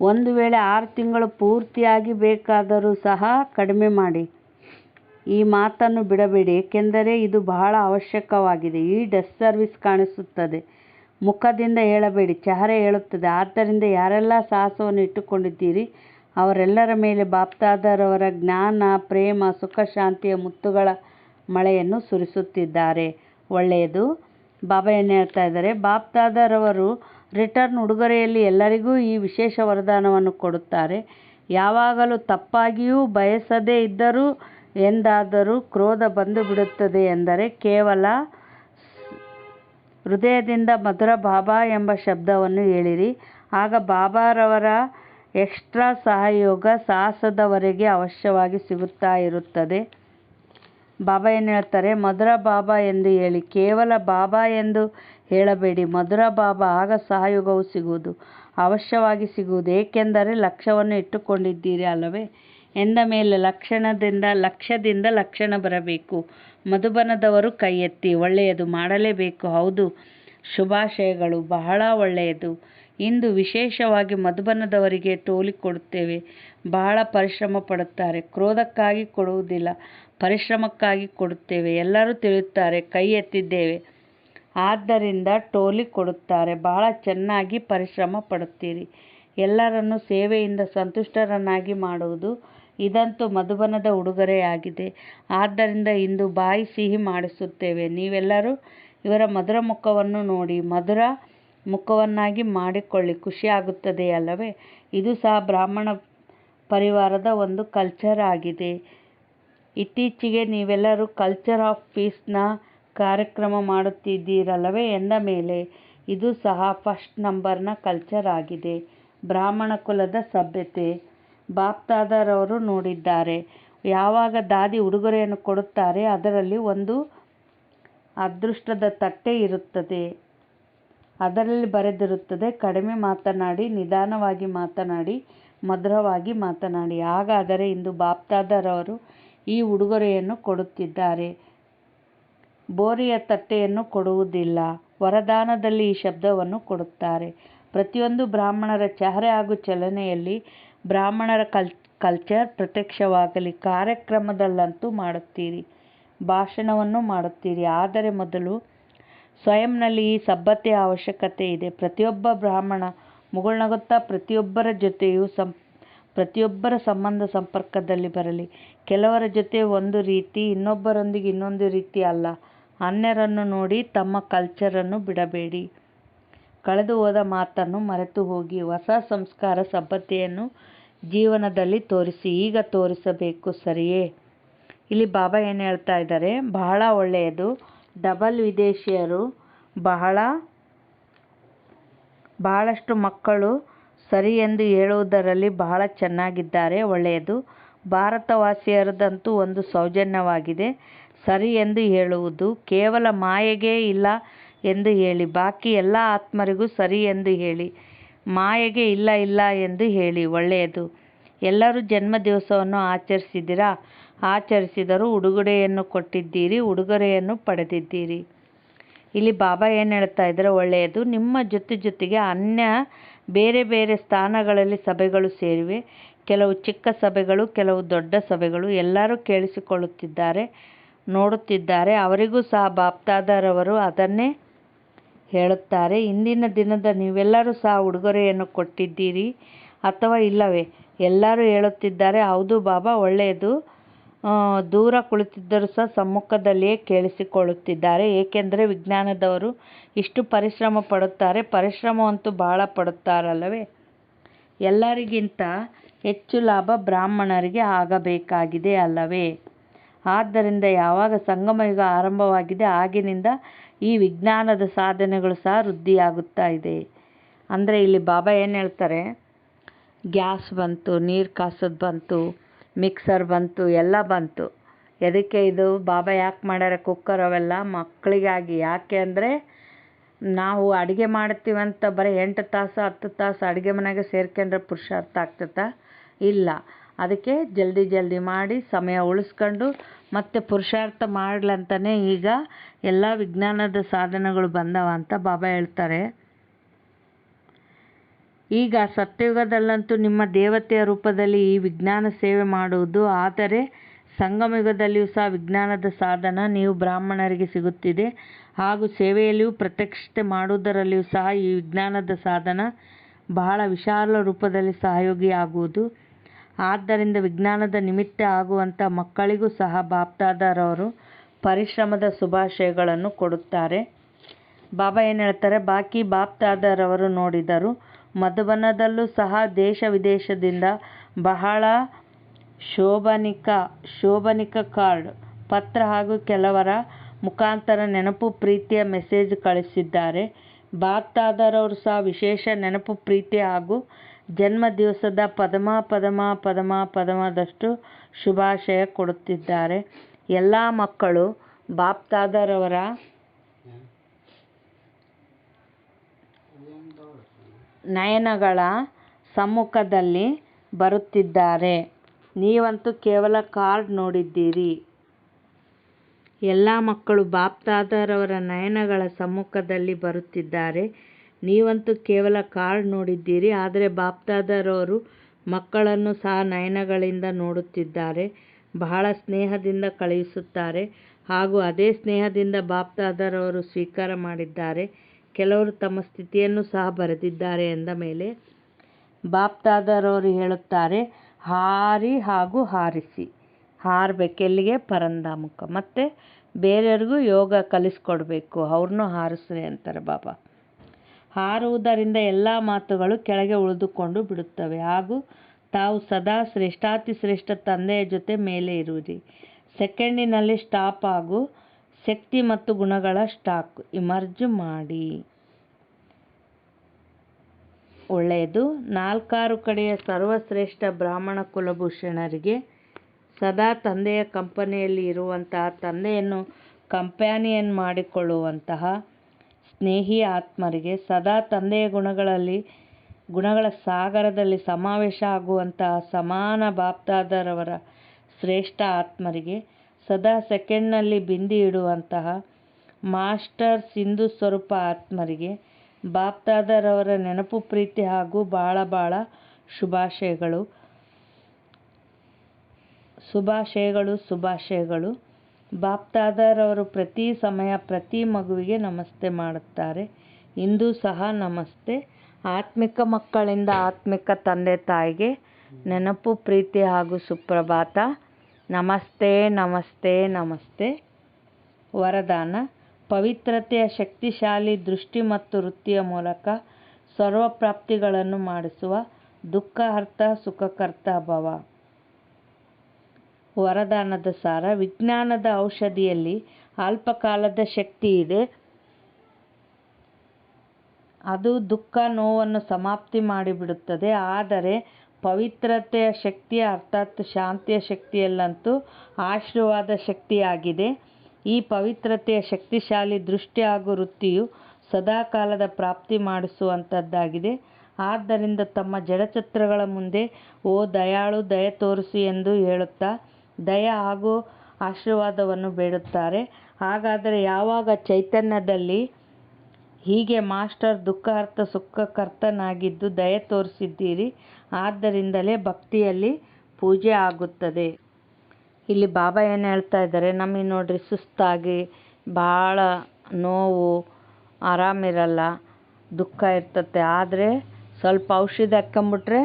ಒಂದು ವೇಳೆ ಆರು ತಿಂಗಳು ಪೂರ್ತಿಯಾಗಿ ಬೇಕಾದರೂ ಸಹ ಕಡಿಮೆ ಮಾಡಿ. ಈ ಮಾತನ್ನು ಬಿಡಬೇಡಿ, ಏಕೆಂದರೆ ಇದು ಬಹಳ ಅವಶ್ಯಕವಾಗಿದೆ. ಈ ಡೆಸ್ ಸರ್ವಿಸ್ ಕಾಣಿಸುತ್ತದೆ. ಮುಖದಿಂದ ಹೇಳಬೇಡಿ, ಚಹರೆ ಹೇಳುತ್ತದೆ. ಆದ್ದರಿಂದ ಯಾರೆಲ್ಲ ಸಾಹಸವನ್ನು ಇಟ್ಟುಕೊಂಡಿದ್ದೀರಿ, ಅವರೆಲ್ಲರ ಮೇಲೆ ಬಾಪ್ತಾದರವರ ಜ್ಞಾನ, ಪ್ರೇಮ ಸುಖ ಶಾಂತಿಯ ಮುತ್ತುಗಳ ಮಳೆಯನ್ನು ಸುರಿಸುತ್ತಿದ್ದಾರೆ. ಒಳ್ಳೆಯದು. ಬಾಬಾ ಏನು ಹೇಳ್ತಾ ಇದ್ದಾರೆ. ಬಾಪ್ತಾದರವರು ರಿಟರ್ನ್ ಉಡುಗೊರೆಯಲ್ಲಿ ಎಲ್ಲರಿಗೂ ಈ ವಿಶೇಷ ವರದಾನವನ್ನು ಕೊಡುತ್ತಾರೆ. ಯಾವಾಗಲೂ ತಪ್ಪಾಗಿಯೂ ಬಯಸದೇ ಇದ್ದರೂ ಎಂದಾದರೂ ಕ್ರೋಧ ಬಂದು ಬಿಡುತ್ತದೆ ಎಂದರೆ ಕೇವಲ ಹೃದಯದಿಂದ ಮಧುರ ಬಾಬಾ ಎಂಬ ಶಬ್ದವನ್ನು ಹೇಳಿರಿ. ಆಗ ಬಾಬಾರವರ ಎಕ್ಸ್ಟ್ರಾ ಸಹಯೋಗ ಸಾಹಸದವರೆಗೆ ಅವಶ್ಯವಾಗಿ ಸಿಗುತ್ತಾ ಇರುತ್ತದೆ. ಬಾಬಾ ಏನು ಹೇಳ್ತಾರೆ? ಮಧುರ ಬಾಬಾ ಎಂದು ಹೇಳಿ. ಕೇವಲ ಬಾಬಾ ಎಂದು ಹೇಳಬೇಡಿ. ಮಧುರ ಬಾಬಾ ಆಗ ಸಹಯೋಗವು ಸಿಗುವುದು, ಅವಶ್ಯವಾಗಿ ಸಿಗುವುದು. ಏಕೆಂದರೆ ಲಕ್ಷ್ಯವನ್ನು ಇಟ್ಟುಕೊಂಡಿದ್ದೀರಿ ಅಲ್ಲವೇ? ಎಂದ ಮೇಲೆ ಲಕ್ಷಣದಿಂದ, ಲಕ್ಷ್ಯದಿಂದ ಲಕ್ಷಣ ಬರಬೇಕು. ಮಧುಬನದವರು ಕೈ ಎತ್ತಿ ಒಳ್ಳೆಯದು ಮಾಡಲೇಬೇಕು. ಹೌದು, ಶುಭಾಶಯಗಳು ಬಹಳ ಒಳ್ಳೆಯದು. ಇಂದು ವಿಶೇಷವಾಗಿ ಮಧುಬನದವರಿಗೆ ಟೋಲಿ ಕೊಡುತ್ತೇವೆ ಬಹಳ ಪರಿಶ್ರಮ ಪಡುತ್ತಾರೆ. ಕ್ರೋಧಕ್ಕಾಗಿ ಕೊಡುವುದಿಲ್ಲ. ಪರಿಶ್ರಮಕ್ಕಾಗಿ ಕೊಡುತ್ತೇವೆ. ಎಲ್ಲರೂ ತಿಳಿಯುತ್ತಾರೆ, ಕೈ ಎತ್ತಿದ್ದೇವೆ. ಆದ್ದರಿಂದ ಟೋಲಿ ಕೊಡುತ್ತಾರೆ. ಬಹಳ ಚೆನ್ನಾಗಿ ಪರಿಶ್ರಮ ಪಡುತ್ತೀರಿ. ಎಲ್ಲರನ್ನು ಸೇವೆಯಿಂದ ಸಂತುಷ್ಟರನ್ನಾಗಿ ಮಾಡುವುದು ಇದಂತೂ ಮಧುಬನದ ಉಡುಗೊರೆಯಾಗಿದೆ. ಆದ್ದರಿಂದ ಇಂದು ಬಾಯಿ ಸಿಹಿ ಮಾಡಿಸುತ್ತೇವೆ. ನೀವೆಲ್ಲರೂ ಇವರ ಮಧುರ ಮುಖವನ್ನು ನೋಡಿ, ಮಧುರ ಮುಖವನ್ನಾಗಿ ಮಾಡಿಕೊಳ್ಳಿ. ಖುಷಿಯಾಗುತ್ತದೆ ಅಲ್ಲವೇ ಇದು ಸಹ ಬ್ರಾಹ್ಮಣ ಪರಿವಾರದ ಒಂದು ಕಲ್ಚರ್ ಆಗಿದೆ. ಇತ್ತೀಚೆಗೆ ನೀವೆಲ್ಲರೂ ಕಲ್ಚರ್ ಆಫ್ ಪೀಸ್ನ ಕಾರ್ಯಕ್ರಮ ಮಾಡುತ್ತಿದ್ದೀರಲ್ಲವೇ ಎಂದ ಮೇಲೆ, ಇದು ಸಹ ಫಸ್ಟ್ ನಂಬರ್ನ ಕಲ್ಚರ್ ಆಗಿದೆ. ಬ್ರಾಹ್ಮಣ ಕುಲದ ಸಭ್ಯತೆ. ಬಾಪ್ದಾದರವರು ನೋಡಿದ್ದಾರೆ. ಯಾವಾಗ ದಾದಿ ಉಡುಗೊರೆಯನ್ನು ಕೊಡುತ್ತಾರೆ, ಅದರಲ್ಲಿ ಒಂದು ಅದೃಷ್ಟದ ತಟ್ಟೆ ಇರುತ್ತದೆ. ಅದರಲ್ಲಿ ಬರೆದಿರುತ್ತದೆ, ಕಡಿಮೆ ಮಾತನಾಡಿ, ನಿಧಾನವಾಗಿ ಮಾತನಾಡಿ, ಮಧುರವಾಗಿ ಮಾತನಾಡಿ. ಹಾಗಾದರೆ ಇಂದು ಬಾಪ್ದಾದರವರು ಈ ಉಡುಗೊರೆಯನ್ನು ಕೊಡುತ್ತಿದ್ದಾರೆ. ಬೋರಿಯ ತಟ್ಟೆಯನ್ನು ಕೊಡುವುದಿಲ್ಲ. ವರದಾನದಲ್ಲಿ ಈ ಶಬ್ದವನ್ನು ಕೊಡುತ್ತಾರೆ. ಪ್ರತಿಯೊಂದು ಬ್ರಾಹ್ಮಣರ ಚಹರೆ ಹಾಗೂ ಚಲನೆಯಲ್ಲಿ ಬ್ರಾಹ್ಮಣರ ಕಲ್, ಕಲ್ಚರ್ ಪ್ರತ್ಯಕ್ಷವಾಗಲಿ. ಕಾರ್ಯಕ್ರಮದಲ್ಲಂತೂ ಮಾಡುತ್ತೀರಿ. ಭಾಷಣವನ್ನು ಮಾಡುತ್ತೀರಿ. ಆದರೆ ಮೊದಲು ಸ್ವಯಂನಲ್ಲಿ ಈ ಸಭ್ಯತೆಯ ಅವಶ್ಯಕತೆ ಇದೆ. ಪ್ರತಿಯೊಬ್ಬ ಬ್ರಾಹ್ಮಣ ಮುಗುಳ್ನಗುತ್ತಾ ಪ್ರತಿಯೊಬ್ಬರ ಜೊತೆಯೂ ಪ್ರತಿಯೊಬ್ಬರ ಸಂಬಂಧ ಸಂಪರ್ಕದಲ್ಲಿ ಬರಲಿ. ಕೆಲವರ ಜೊತೆ ಒಂದು ರೀತಿ, ಇನ್ನೊಬ್ಬರೊಂದಿಗೆ ಇನ್ನೊಂದು ರೀತಿ ಅಲ್ಲ. ಅನ್ಯರನ್ನು ನೋಡಿ ತಮ್ಮ ಕಲ್ಚರನ್ನು ಬಿಡಬೇಡಿ. ಕಳೆದು ಹೋದ ಮಾತನ್ನು ಮರೆತು ಹೋಗಿ, ಹೊಸ ಸಂಸ್ಕಾರ ಸಭ್ಯತೆಯನ್ನು ಜೀವನದಲ್ಲಿ ತೋರಿಸಿ, ಈಗ ತೋರಿಸಬೇಕು ಸರಿಯೇ? ಇಲ್ಲಿ ಬಾಬಾ ಏನು ಹೇಳ್ತಾ ಇದ್ದಾರೆ? ಬಹಳ ಒಳ್ಳೆಯದು. ಡಬಲ್ ವಿದೇಶಿಯರು ಬಹಳ, ಬಹಳಷ್ಟು ಮಕ್ಕಳು ಸರಿ ಎಂದು ಹೇಳುವುದರಲ್ಲಿ ಬಹಳ ಚೆನ್ನಾಗಿದ್ದಾರೆ, ಒಳ್ಳೆಯದು. ಭಾರತವಾಸಿಯರದಂತೂ ಒಂದು ಸೌಜನ್ಯವಾಗಿದೆ. ಸರಿ ಎಂದು ಹೇಳುವುದು ಕೇವಲ ಮಾಯೆಗೆ ಇಲ್ಲ ಎಂದು ಹೇಳಿ, ಬಾಕಿ ಎಲ್ಲ ಆತ್ಮರಿಗೂ ಸರಿ ಎಂದು ಹೇಳಿ, ಮಾಯೆಗೆ ಇಲ್ಲ ಇಲ್ಲ ಎಂದು ಹೇಳಿ, ಒಳ್ಳೆಯದು. ಎಲ್ಲರೂ ಜನ್ಮ ದಿವಸವನ್ನು ಆಚರಿಸಿದ್ದೀರಾ? ಆಚರಿಸಿದರೂ ಉಡುಗೊರೆಯನ್ನು ಕೊಟ್ಟಿದ್ದೀರಿ, ಉಡುಗೊರೆಯನ್ನು ಪಡೆದಿದ್ದೀರಿ. ಇಲ್ಲಿ ಬಾಬಾ ಏನು ಹೇಳ್ತಾ ಇದ್ದಾರೆ, ಒಳ್ಳೆಯದು. ನಿಮ್ಮ ಜೊತೆ ಜೊತೆಗೆ ಅನ್ಯ ಬೇರೆ ಬೇರೆ ಸ್ಥಾನಗಳಲ್ಲಿ ಸಭೆಗಳು ಸೇರಿವೆ. ಕೆಲವು ಚಿಕ್ಕ ಸಭೆಗಳು, ಕೆಲವು ದೊಡ್ಡ ಸಭೆಗಳು ಎಲ್ಲರೂ ಕೇಳಿಸಿಕೊಳ್ಳುತ್ತಿದ್ದಾರೆ, ನೋಡುತ್ತಿದ್ದಾರೆ. ಅವರಿಗೂ ಸಹ ಬಾಪ್ತಾದರವರು ಅದನ್ನೇ ಹೇಳುತ್ತಾರೆ. ಇಂದಿನ ದಿನದ ನೀವೆಲ್ಲರೂ ಸಹ ಉಡುಗೊರೆಯನ್ನು ಕೊಟ್ಟಿದ್ದೀರಿ ಅಥವಾ ಇಲ್ಲವೇ? ಎಲ್ಲರೂ ಹೇಳುತ್ತಿದ್ದಾರೆ, ಹೌದು ಬಾಬಾ, ಒಳ್ಳೆಯದು. ದೂರ ಕುಳಿತಿದ್ದರೂ ಸಹ ಸಮ್ಮುಖದಲ್ಲಿಯೇ ಕೇಳಿಸಿಕೊಳ್ಳುತ್ತಿದ್ದಾರೆ. ಏಕೆಂದರೆ ವಿಜ್ಞಾನದವರು ಇಷ್ಟು ಪರಿಶ್ರಮ ಪಡುತ್ತಾರೆ. ಪರಿಶ್ರಮವಂತೂ ಬಹಳ ಪಡುತ್ತಾರಲ್ಲವೇ? ಎಲ್ಲರಿಗಿಂತ ಹೆಚ್ಚು ಲಾಭ ಬ್ರಾಹ್ಮಣರಿಗೆ ಆಗಬೇಕಾಗಿದೆ ಅಲ್ಲವೇ? ಆದ್ದರಿಂದ ಯಾವಾಗ ಸಂಗಮಯುಗ ಆರಂಭವಾಗಿದೆ, ಆಗಿನಿಂದ ಈ ವಿಜ್ಞಾನದ ಸಾಧನೆಗಳು ಸಹ ವೃದ್ಧಿಯಾಗುತ್ತಾ ಇದೆ. ಅಂದರೆ ಇಲ್ಲಿ ಬಾಬಾ ಏನು ಹೇಳ್ತಾರೆ? ಗ್ಯಾಸ್ ಬಂತು, ನೀರು ಕಾಸೋದು ಬಂತು ಮಿಕ್ಸರ್ ಬಂತು, ಎಲ್ಲ ಬಂತು. ಎದಕ್ಕೆ ಇದು? ಬಾಬಾ ಯಾಕೆ ಮಾಡ್ಯಾರ ಕುಕ್ಕರ್ ಅವೆಲ್ಲ ಮಕ್ಕಳಿಗಾಗಿ ಯಾಕೆ ಅಂದರೆ ನಾವು ಅಡುಗೆ ಮಾಡ್ತೀವಂತ ಬರೀ ಎಂಟು ತಾಸು, ಹತ್ತು ತಾಸು ಅಡುಗೆ ಮನೆಗೆ ಸೇರ್ಕೊಂಡ್ರೆ ಪುರುಷಾರ್ಥ ಆಗ್ತೈತಾ ಇಲ್ಲ. ಅದಕ್ಕೆ ಜಲ್ದಿ ಜಲ್ದಿ ಮಾಡಿ ಸಮಯ ಉಳಿಸ್ಕೊಂಡು ಮತ್ತು ಪುರುಷಾರ್ಥ ಮಾಡ್ಲಂತಲೇ ಈಗ ಎಲ್ಲ ವಿಜ್ಞಾನದ ಸಾಧನಗಳು ಬಂದವ ಅಂತ ಬಾಬಾ ಹೇಳ್ತಾರೆ. ಈಗ ಸತ್ಯಯುಗದಲ್ಲಂತೂ ನಿಮ್ಮ ದೇವತೆಯ ರೂಪದಲ್ಲಿ ಈ ವಿಜ್ಞಾನ ಸೇವೆ ಮಾಡುವುದು, ಆದರೆ ಸಂಗಮಯುಗದಲ್ಲಿಯೂ ಸಹ ವಿಜ್ಞಾನದ ಸಾಧನ ನೀವು ಬ್ರಾಹ್ಮಣರಿಗೆ ಸಿಗುತ್ತಿದೆ. ಹಾಗೂ ಸೇವೆಯಲ್ಲಿಯೂ ಪ್ರತ್ಯಕ್ಷತೆ ಮಾಡುವುದರಲ್ಲಿಯೂ ಸಹ ಈ ವಿಜ್ಞಾನದ ಸಾಧನ ಬಹಳ ವಿಶಾಲ ರೂಪದಲ್ಲಿ ಸಹಯೋಗಿಯಾಗುವುದು. ಆದ್ದರಿಂದ ವಿಜ್ಞಾನದ ನಿಮಿತ್ತ ಆಗುವಂಥ ಮಕ್ಕಳಿಗೂ ಸಹ ಬಾಪ್ದಾದರವರು ಪರಿಶ್ರಮದ ಶುಭಾಶಯಗಳನ್ನು ಕೊಡುತ್ತಾರೆ. ಬಾಬಾ ಏನು ಹೇಳ್ತಾರೆ? ಬಾಕಿ ಬಾಪ್ದಾದರವರು ನೋಡಿದರು. ಮಧುಬನದಲ್ಲೂ ಸಹ ದೇಶ ವಿದೇಶದಿಂದ ಬಹಳ ಶೋಭನಿಕ ಶೋಭನಿಕ ಕಾರ್ಡ್, ಪತ್ರ ಹಾಗೂ ಕೆಲವರ ಮುಖಾಂತರ ನೆನಪು ಪ್ರೀತಿಯ ಮೆಸೇಜ್ ಕಳಿಸಿದ್ದಾರೆ. ಭಾರತದವರು ಸಹ ವಿಶೇಷ ನೆನಪು ಪ್ರೀತಿ ಹಾಗೂ ಜನ್ಮ ದಿವಸದ ಪದಮ ಪದಮ ಪದಮ, ಪದಮದಷ್ಟು ಶುಭಾಶಯ ಕೊಡುತ್ತಿದ್ದಾರೆ. ಎಲ್ಲ ಮಕ್ಕಳು ಬಾಪ್ದಾದರವರ ನಯನಗಳ ಸಮ್ಮುಖದಲ್ಲಿ ಬರುತ್ತಿದ್ದಾರೆ. ನೀವಂತೂ ಕೇವಲ ಕಾರ್ಡ್ ನೋಡಿದ್ದೀರಿ. ಎಲ್ಲ ಮಕ್ಕಳು ಬಾಪ್ತಾದರವರ ನಯನಗಳ ಸಮ್ಮುಖದಲ್ಲಿ ಬರುತ್ತಿದ್ದಾರೆ. ನೀವಂತೂ ಕೇವಲ ಕಾರ್ಡ್ ನೋಡಿದ್ದೀರಿ, ಆದರೆ ಬಾಪ್ತಾದರವರು ಮಕ್ಕಳನ್ನು ಸಹ ನಯನಗಳಿಂದ ನೋಡುತ್ತಿದ್ದಾರೆ. ಬಹಳ ಸ್ನೇಹದಿಂದ ಕಳುಹಿಸುತ್ತಾರೆ ಹಾಗೂ ಅದೇ ಸ್ನೇಹದಿಂದ ಬಾಪ್ತಾದರವರು ಸ್ವೀಕಾರ ಮಾಡಿದ್ದಾರೆ. ಕೆಲವರು ತಮ್ಮ ಸ್ಥಿತಿಯನ್ನು ಸಹ ಬರೆದಿದ್ದಾರೆ ಎಂದ ಮೇಲೆ ಬಾಪ್ತಾದರವರು ಹೇಳುತ್ತಾರೆ, ಹಾರಿ ಹಾಗೂ ಹಾರಿಸಿ, ಹಾರಬೇಕೆಲ್ಲಿಗೆ? ಪರಂಧಾಮಕ್ಕೆ ಮತ್ತು ಬೇರೆಯವ್ರಿಗೂ ಯೋಗ ಕಲಿಸ್ಕೊಡ್ಬೇಕು, ಅವ್ರನ್ನೂ ಹಾರಿಸ್ರಿ ಅಂತಾರೆ ಬಾಬಾ ಹಾರುವುದರಿಂದ ಎಲ್ಲ ಮಾತುಗಳು ಕೆಳಗೆ ಉಳಿದುಕೊಂಡು ಬಿಡುತ್ತವೆ ಹಾಗೂ ತಾವು ಸದಾ ಶ್ರೇಷ್ಠಾತಿ ಶ್ರೇಷ್ಠ ತಂದೆಯ ಜೊತೆ ಮೇಲೆ ಇರುವಿರಿ. ಸೆಕೆಂಡಿನಲ್ಲಿ ಸ್ಟಾಪ್ ಹಾಗೂ ಶಕ್ತಿ ಮತ್ತು ಗುಣಗಳ ಸ್ಟಾಕ್. ಇಮರ್ಜ್ ಮಾಡಿ. ಒಳ್ಳೆಯದು. ನಾಲ್ಕಾರು ಕಡೆಯ ಸರ್ವಶ್ರೇಷ್ಠ ಬ್ರಾಹ್ಮಣ ಕುಲಭೂಷಣರಿಗೆ ಸದಾ ತಂದೆಯ ಕಂಪನಿಯಲ್ಲಿ ಇರುವಂತಹ ತಂದೆಯನ್ನು ಕಂಪ್ಯಾನಿಯನ್ ಮಾಡಿಕೊಳ್ಳುವಂತಹ ಸ್ನೇಹಿ ಆತ್ಮರಿಗೆ ಸದಾ ತಂದೆಯ ಗುಣಗಳಲ್ಲಿ, ಗುಣಗಳ ಸಾಗರದಲ್ಲಿ ಸಮಾವೇಶ ಆಗುವಂತಹ ಸಮಾನ ಬಾಪ್ತಾದರವರ ಶ್ರೇಷ್ಠ ಆತ್ಮರಿಗೆ ಸದಾ ಸೆಕೆಂಡ್ನಲ್ಲಿ ಬಿಂದಿ ಇಡುವಂತಹ ಮಾಸ್ಟರ್ ಸಿಂಧು ಸ್ವರೂಪ ಆತ್ಮರಿಗೆ ಬಾಪ್ದಾದರವರ ನೆನಪು, ಪ್ರೀತಿ ಹಾಗೂ ಭಾಳ ಭಾಳ ಶುಭಾಶಯಗಳು. ಶುಭಾಶಯಗಳು ಶುಭಾಶಯಗಳು. ಬಾಪ್ದಾದರವರು ಪ್ರತಿ ಸಮಯ ಪ್ರತಿ ಮಗುವಿಗೆ ನಮಸ್ತೆ ಮಾಡುತ್ತಾರೆ. ಇಂದು ಸಹ ನಮಸ್ತೆ. ಆತ್ಮಿಕ ಮಕ್ಕಳಿಂದ ಆತ್ಮಿಕ ತಂದೆ ತಾಯಿಗೆ ನೆನಪು, ಪ್ರೀತಿ ಹಾಗೂ ಸುಪ್ರಭಾತ. ನಮಸ್ತೆ ನಮಸ್ತೆ ನಮಸ್ತೆ. ವರದಾನ. ಪವಿತ್ರತೆಯ ಶಕ್ತಿಶಾಲಿ ದೃಷ್ಟಿ ಮತ್ತು ವೃತ್ತಿಯ ಮೂಲಕ ಸರ್ವಪ್ರಾಪ್ತಿಗಳನ್ನು ಮಾಡಿಸುವ ದುಃಖಹರ್ತ ಸುಖಕರ್ತ ಭವ. ವರದಾನದ ಸಾರ, ವಿಜ್ಞಾನದ ಔಷಧಿಯಲ್ಲಿ ಅಲ್ಪಕಾಲದ ಶಕ್ತಿ ಇದೆ. ಅದು ದುಃಖ ನೋವನ್ನು ಸಮಾಪ್ತಿ ಮಾಡಿಬಿಡುತ್ತದೆ. ಆದರೆ ಪವಿತ್ರತೆಯ ಶಕ್ತಿಯ, ಅರ್ಥಾತ್ ಶಾಂತಿಯ ಶಕ್ತಿಯಲ್ಲಂತೂ ಆಶೀರ್ವಾದ ಶಕ್ತಿಯಾಗಿದೆ. ಈ ಪವಿತ್ರತೆಯ ಶಕ್ತಿಶಾಲಿ ದೃಷ್ಟಿ ಹಾಗೂ ವೃತ್ತಿಯು ಸದಾಕಾಲದ ಪ್ರಾಪ್ತಿ ಮಾಡಿಸುವಂಥದ್ದಾಗಿದೆ ಆದ್ದರಿಂದ ತಮ್ಮ ಜಡಚತ್ರಗಳ ಮುಂದೆ, ಓ ದಯಾಳು, ದಯ ತೋರಿಸಿ ಎಂದು ಹೇಳುತ್ತಾ, ದಯ ಹಾಗೂ ಆಶೀರ್ವಾದವನ್ನು ಬೇಡುತ್ತಾರೆ. ಹಾಗಾದರೆ ಯಾವಾಗ ಚೈತನ್ಯದಲ್ಲಿ ಹೀಗೆ ಮಾಸ್ಟರ್ ದುಃಖಾರ್ಥ, ಸುಖಕರ್ತನಾಗಿದ್ದು ದಯ ತೋರಿಸಿದ್ದೀರಿ, ಆದ್ದರಿಂದಲೇ ಭಕ್ತಿಯಲ್ಲಿ ಪೂಜೆ ಆಗುತ್ತದೆ. ಇಲ್ಲಿ ಬಾಬಾ ಏನು ಹೇಳ್ತಾ ಇದ್ದಾರೆ, ನಮಗೆ ನೋಡ್ರಿ ಸುಸ್ತಾಗಿ ಭಾಳ ನೋವು ಆರಾಮಿರಲ್ಲ ದುಃಖ ಇರ್ತತೆ. ಆದರೆ ಸ್ವಲ್ಪ ಔಷಧಿ ಹಾಕ್ಕೊಂಬಿಟ್ರೆ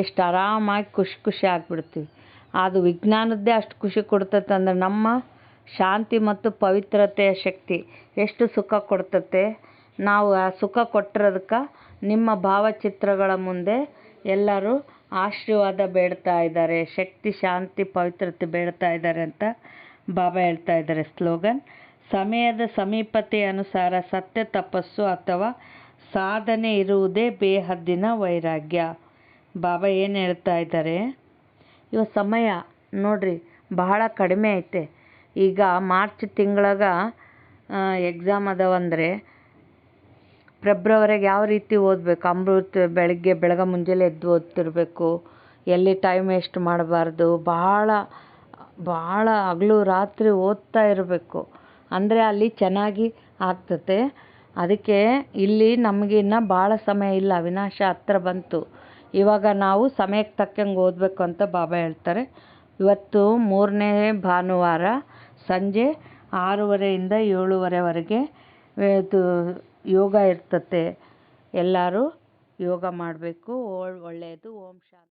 ಎಷ್ಟು ಆರಾಮಾಗಿ ಖುಷಿ ಖುಷಿ ಆಗಿಬಿಡ್ತೀವಿ. ಅದು ವಿಜ್ಞಾನದ್ದೇ ಅಷ್ಟು ಖುಷಿ ಕೊಡ್ತತೆ ಅಂದರೆ ನಮ್ಮ ಶಾಂತಿ ಮತ್ತು ಪವಿತ್ರತೆಯ ಶಕ್ತಿ ಎಷ್ಟು ಸುಖ ಕೊಡ್ತತೆ. ನಾವು ಆ ಸುಖ ಕೊಟ್ಟಿರೋದಕ್ಕೆ ನಿಮ್ಮ ಭಾವಚಿತ್ರಗಳ ಮುಂದೆ ಎಲ್ಲರೂ ಆಶೀರ್ವಾದ ಬೇಡ್ತಾ ಇದ್ದಾರೆ, ಶಕ್ತಿ, ಶಾಂತಿ, ಪವಿತ್ರತೆ ಬೇಡ್ತಾ ಇದ್ದಾರೆ ಅಂತ ಬಾಬಾ ಹೇಳ್ತಾ ಇದ್ದಾರೆ ಸ್ಲೋಗನ್. ಸಮಯದ ಸಮೀಪತೆ ಅನುಸಾರ ಸತ್ಯ ತಪಸ್ಸು ಅಥವಾ ಸಾಧನೆ ಇರುವುದೇ ಬೇಹದ್ದಿನ ವೈರಾಗ್ಯ. ಬಾಬಾ ಏನು ಹೇಳ್ತಾ ಇದ್ದಾರೆ? ಇವ ಸಮಯ ನೋಡ್ರಿ, ಬಹಳ ಕಡಿಮೆ ಐತೆ. ಈಗ ಮಾರ್ಚ್ ತಿಂಗಳಾಗ ಎಕ್ಸಾಮ್ ಅದಾವಂದರೆ ಫೆಬ್ರವರಿಗೆ ಯಾವ ರೀತಿ ಓದಬೇಕು? ಅಮೃತ ಬೆಳಗ್ಗೆ ಬೆಳಗ್ಗೆ ಮುಂಜಾನೆ ಎದ್ದು ಓದ್ತಿರಬೇಕು. ಎಲ್ಲಿ ಟೈಮ್ ವೇಸ್ಟ್ ಮಾಡಬಾರ್ದು? ಭಾಳ ಭಾಳ ಹಗಲು ರಾತ್ರಿ ಓದ್ತಾ ಇರಬೇಕು. ಅಂದರೆ ಅಲ್ಲಿ ಚೆನ್ನಾಗಿ ಆಗ್ತತೆ. ಅದಕ್ಕೆ ಇಲ್ಲಿ ನಮಗಿನ್ನ ಭಾಳ ಸಮಯ ಇಲ್ಲ. ವಿನಾಶ ಹತ್ರ ಬಂತು. ಇವಾಗ ನಾವು ಸಮಯಕ್ಕೆ ತಕ್ಕಂಗೆ ಓದಬೇಕು ಅಂತ ಬಾಬಾ ಹೇಳ್ತಾರೆ. ಇವತ್ತು ಮೂರನೇ ಭಾನುವಾರ ಸಂಜೆ ಆರೂವರೆಯಿಂದ ಏಳುವರೆವರೆಗೆ, ಇದು ಯೋಗ ಇರ್ತತೆ. ಎಲ್ಲರೂ ಯೋಗ ಮಾಡಬೇಕು. ಒಳ್ಳೆಯದು ಓಂ ಶಾಂತಿ.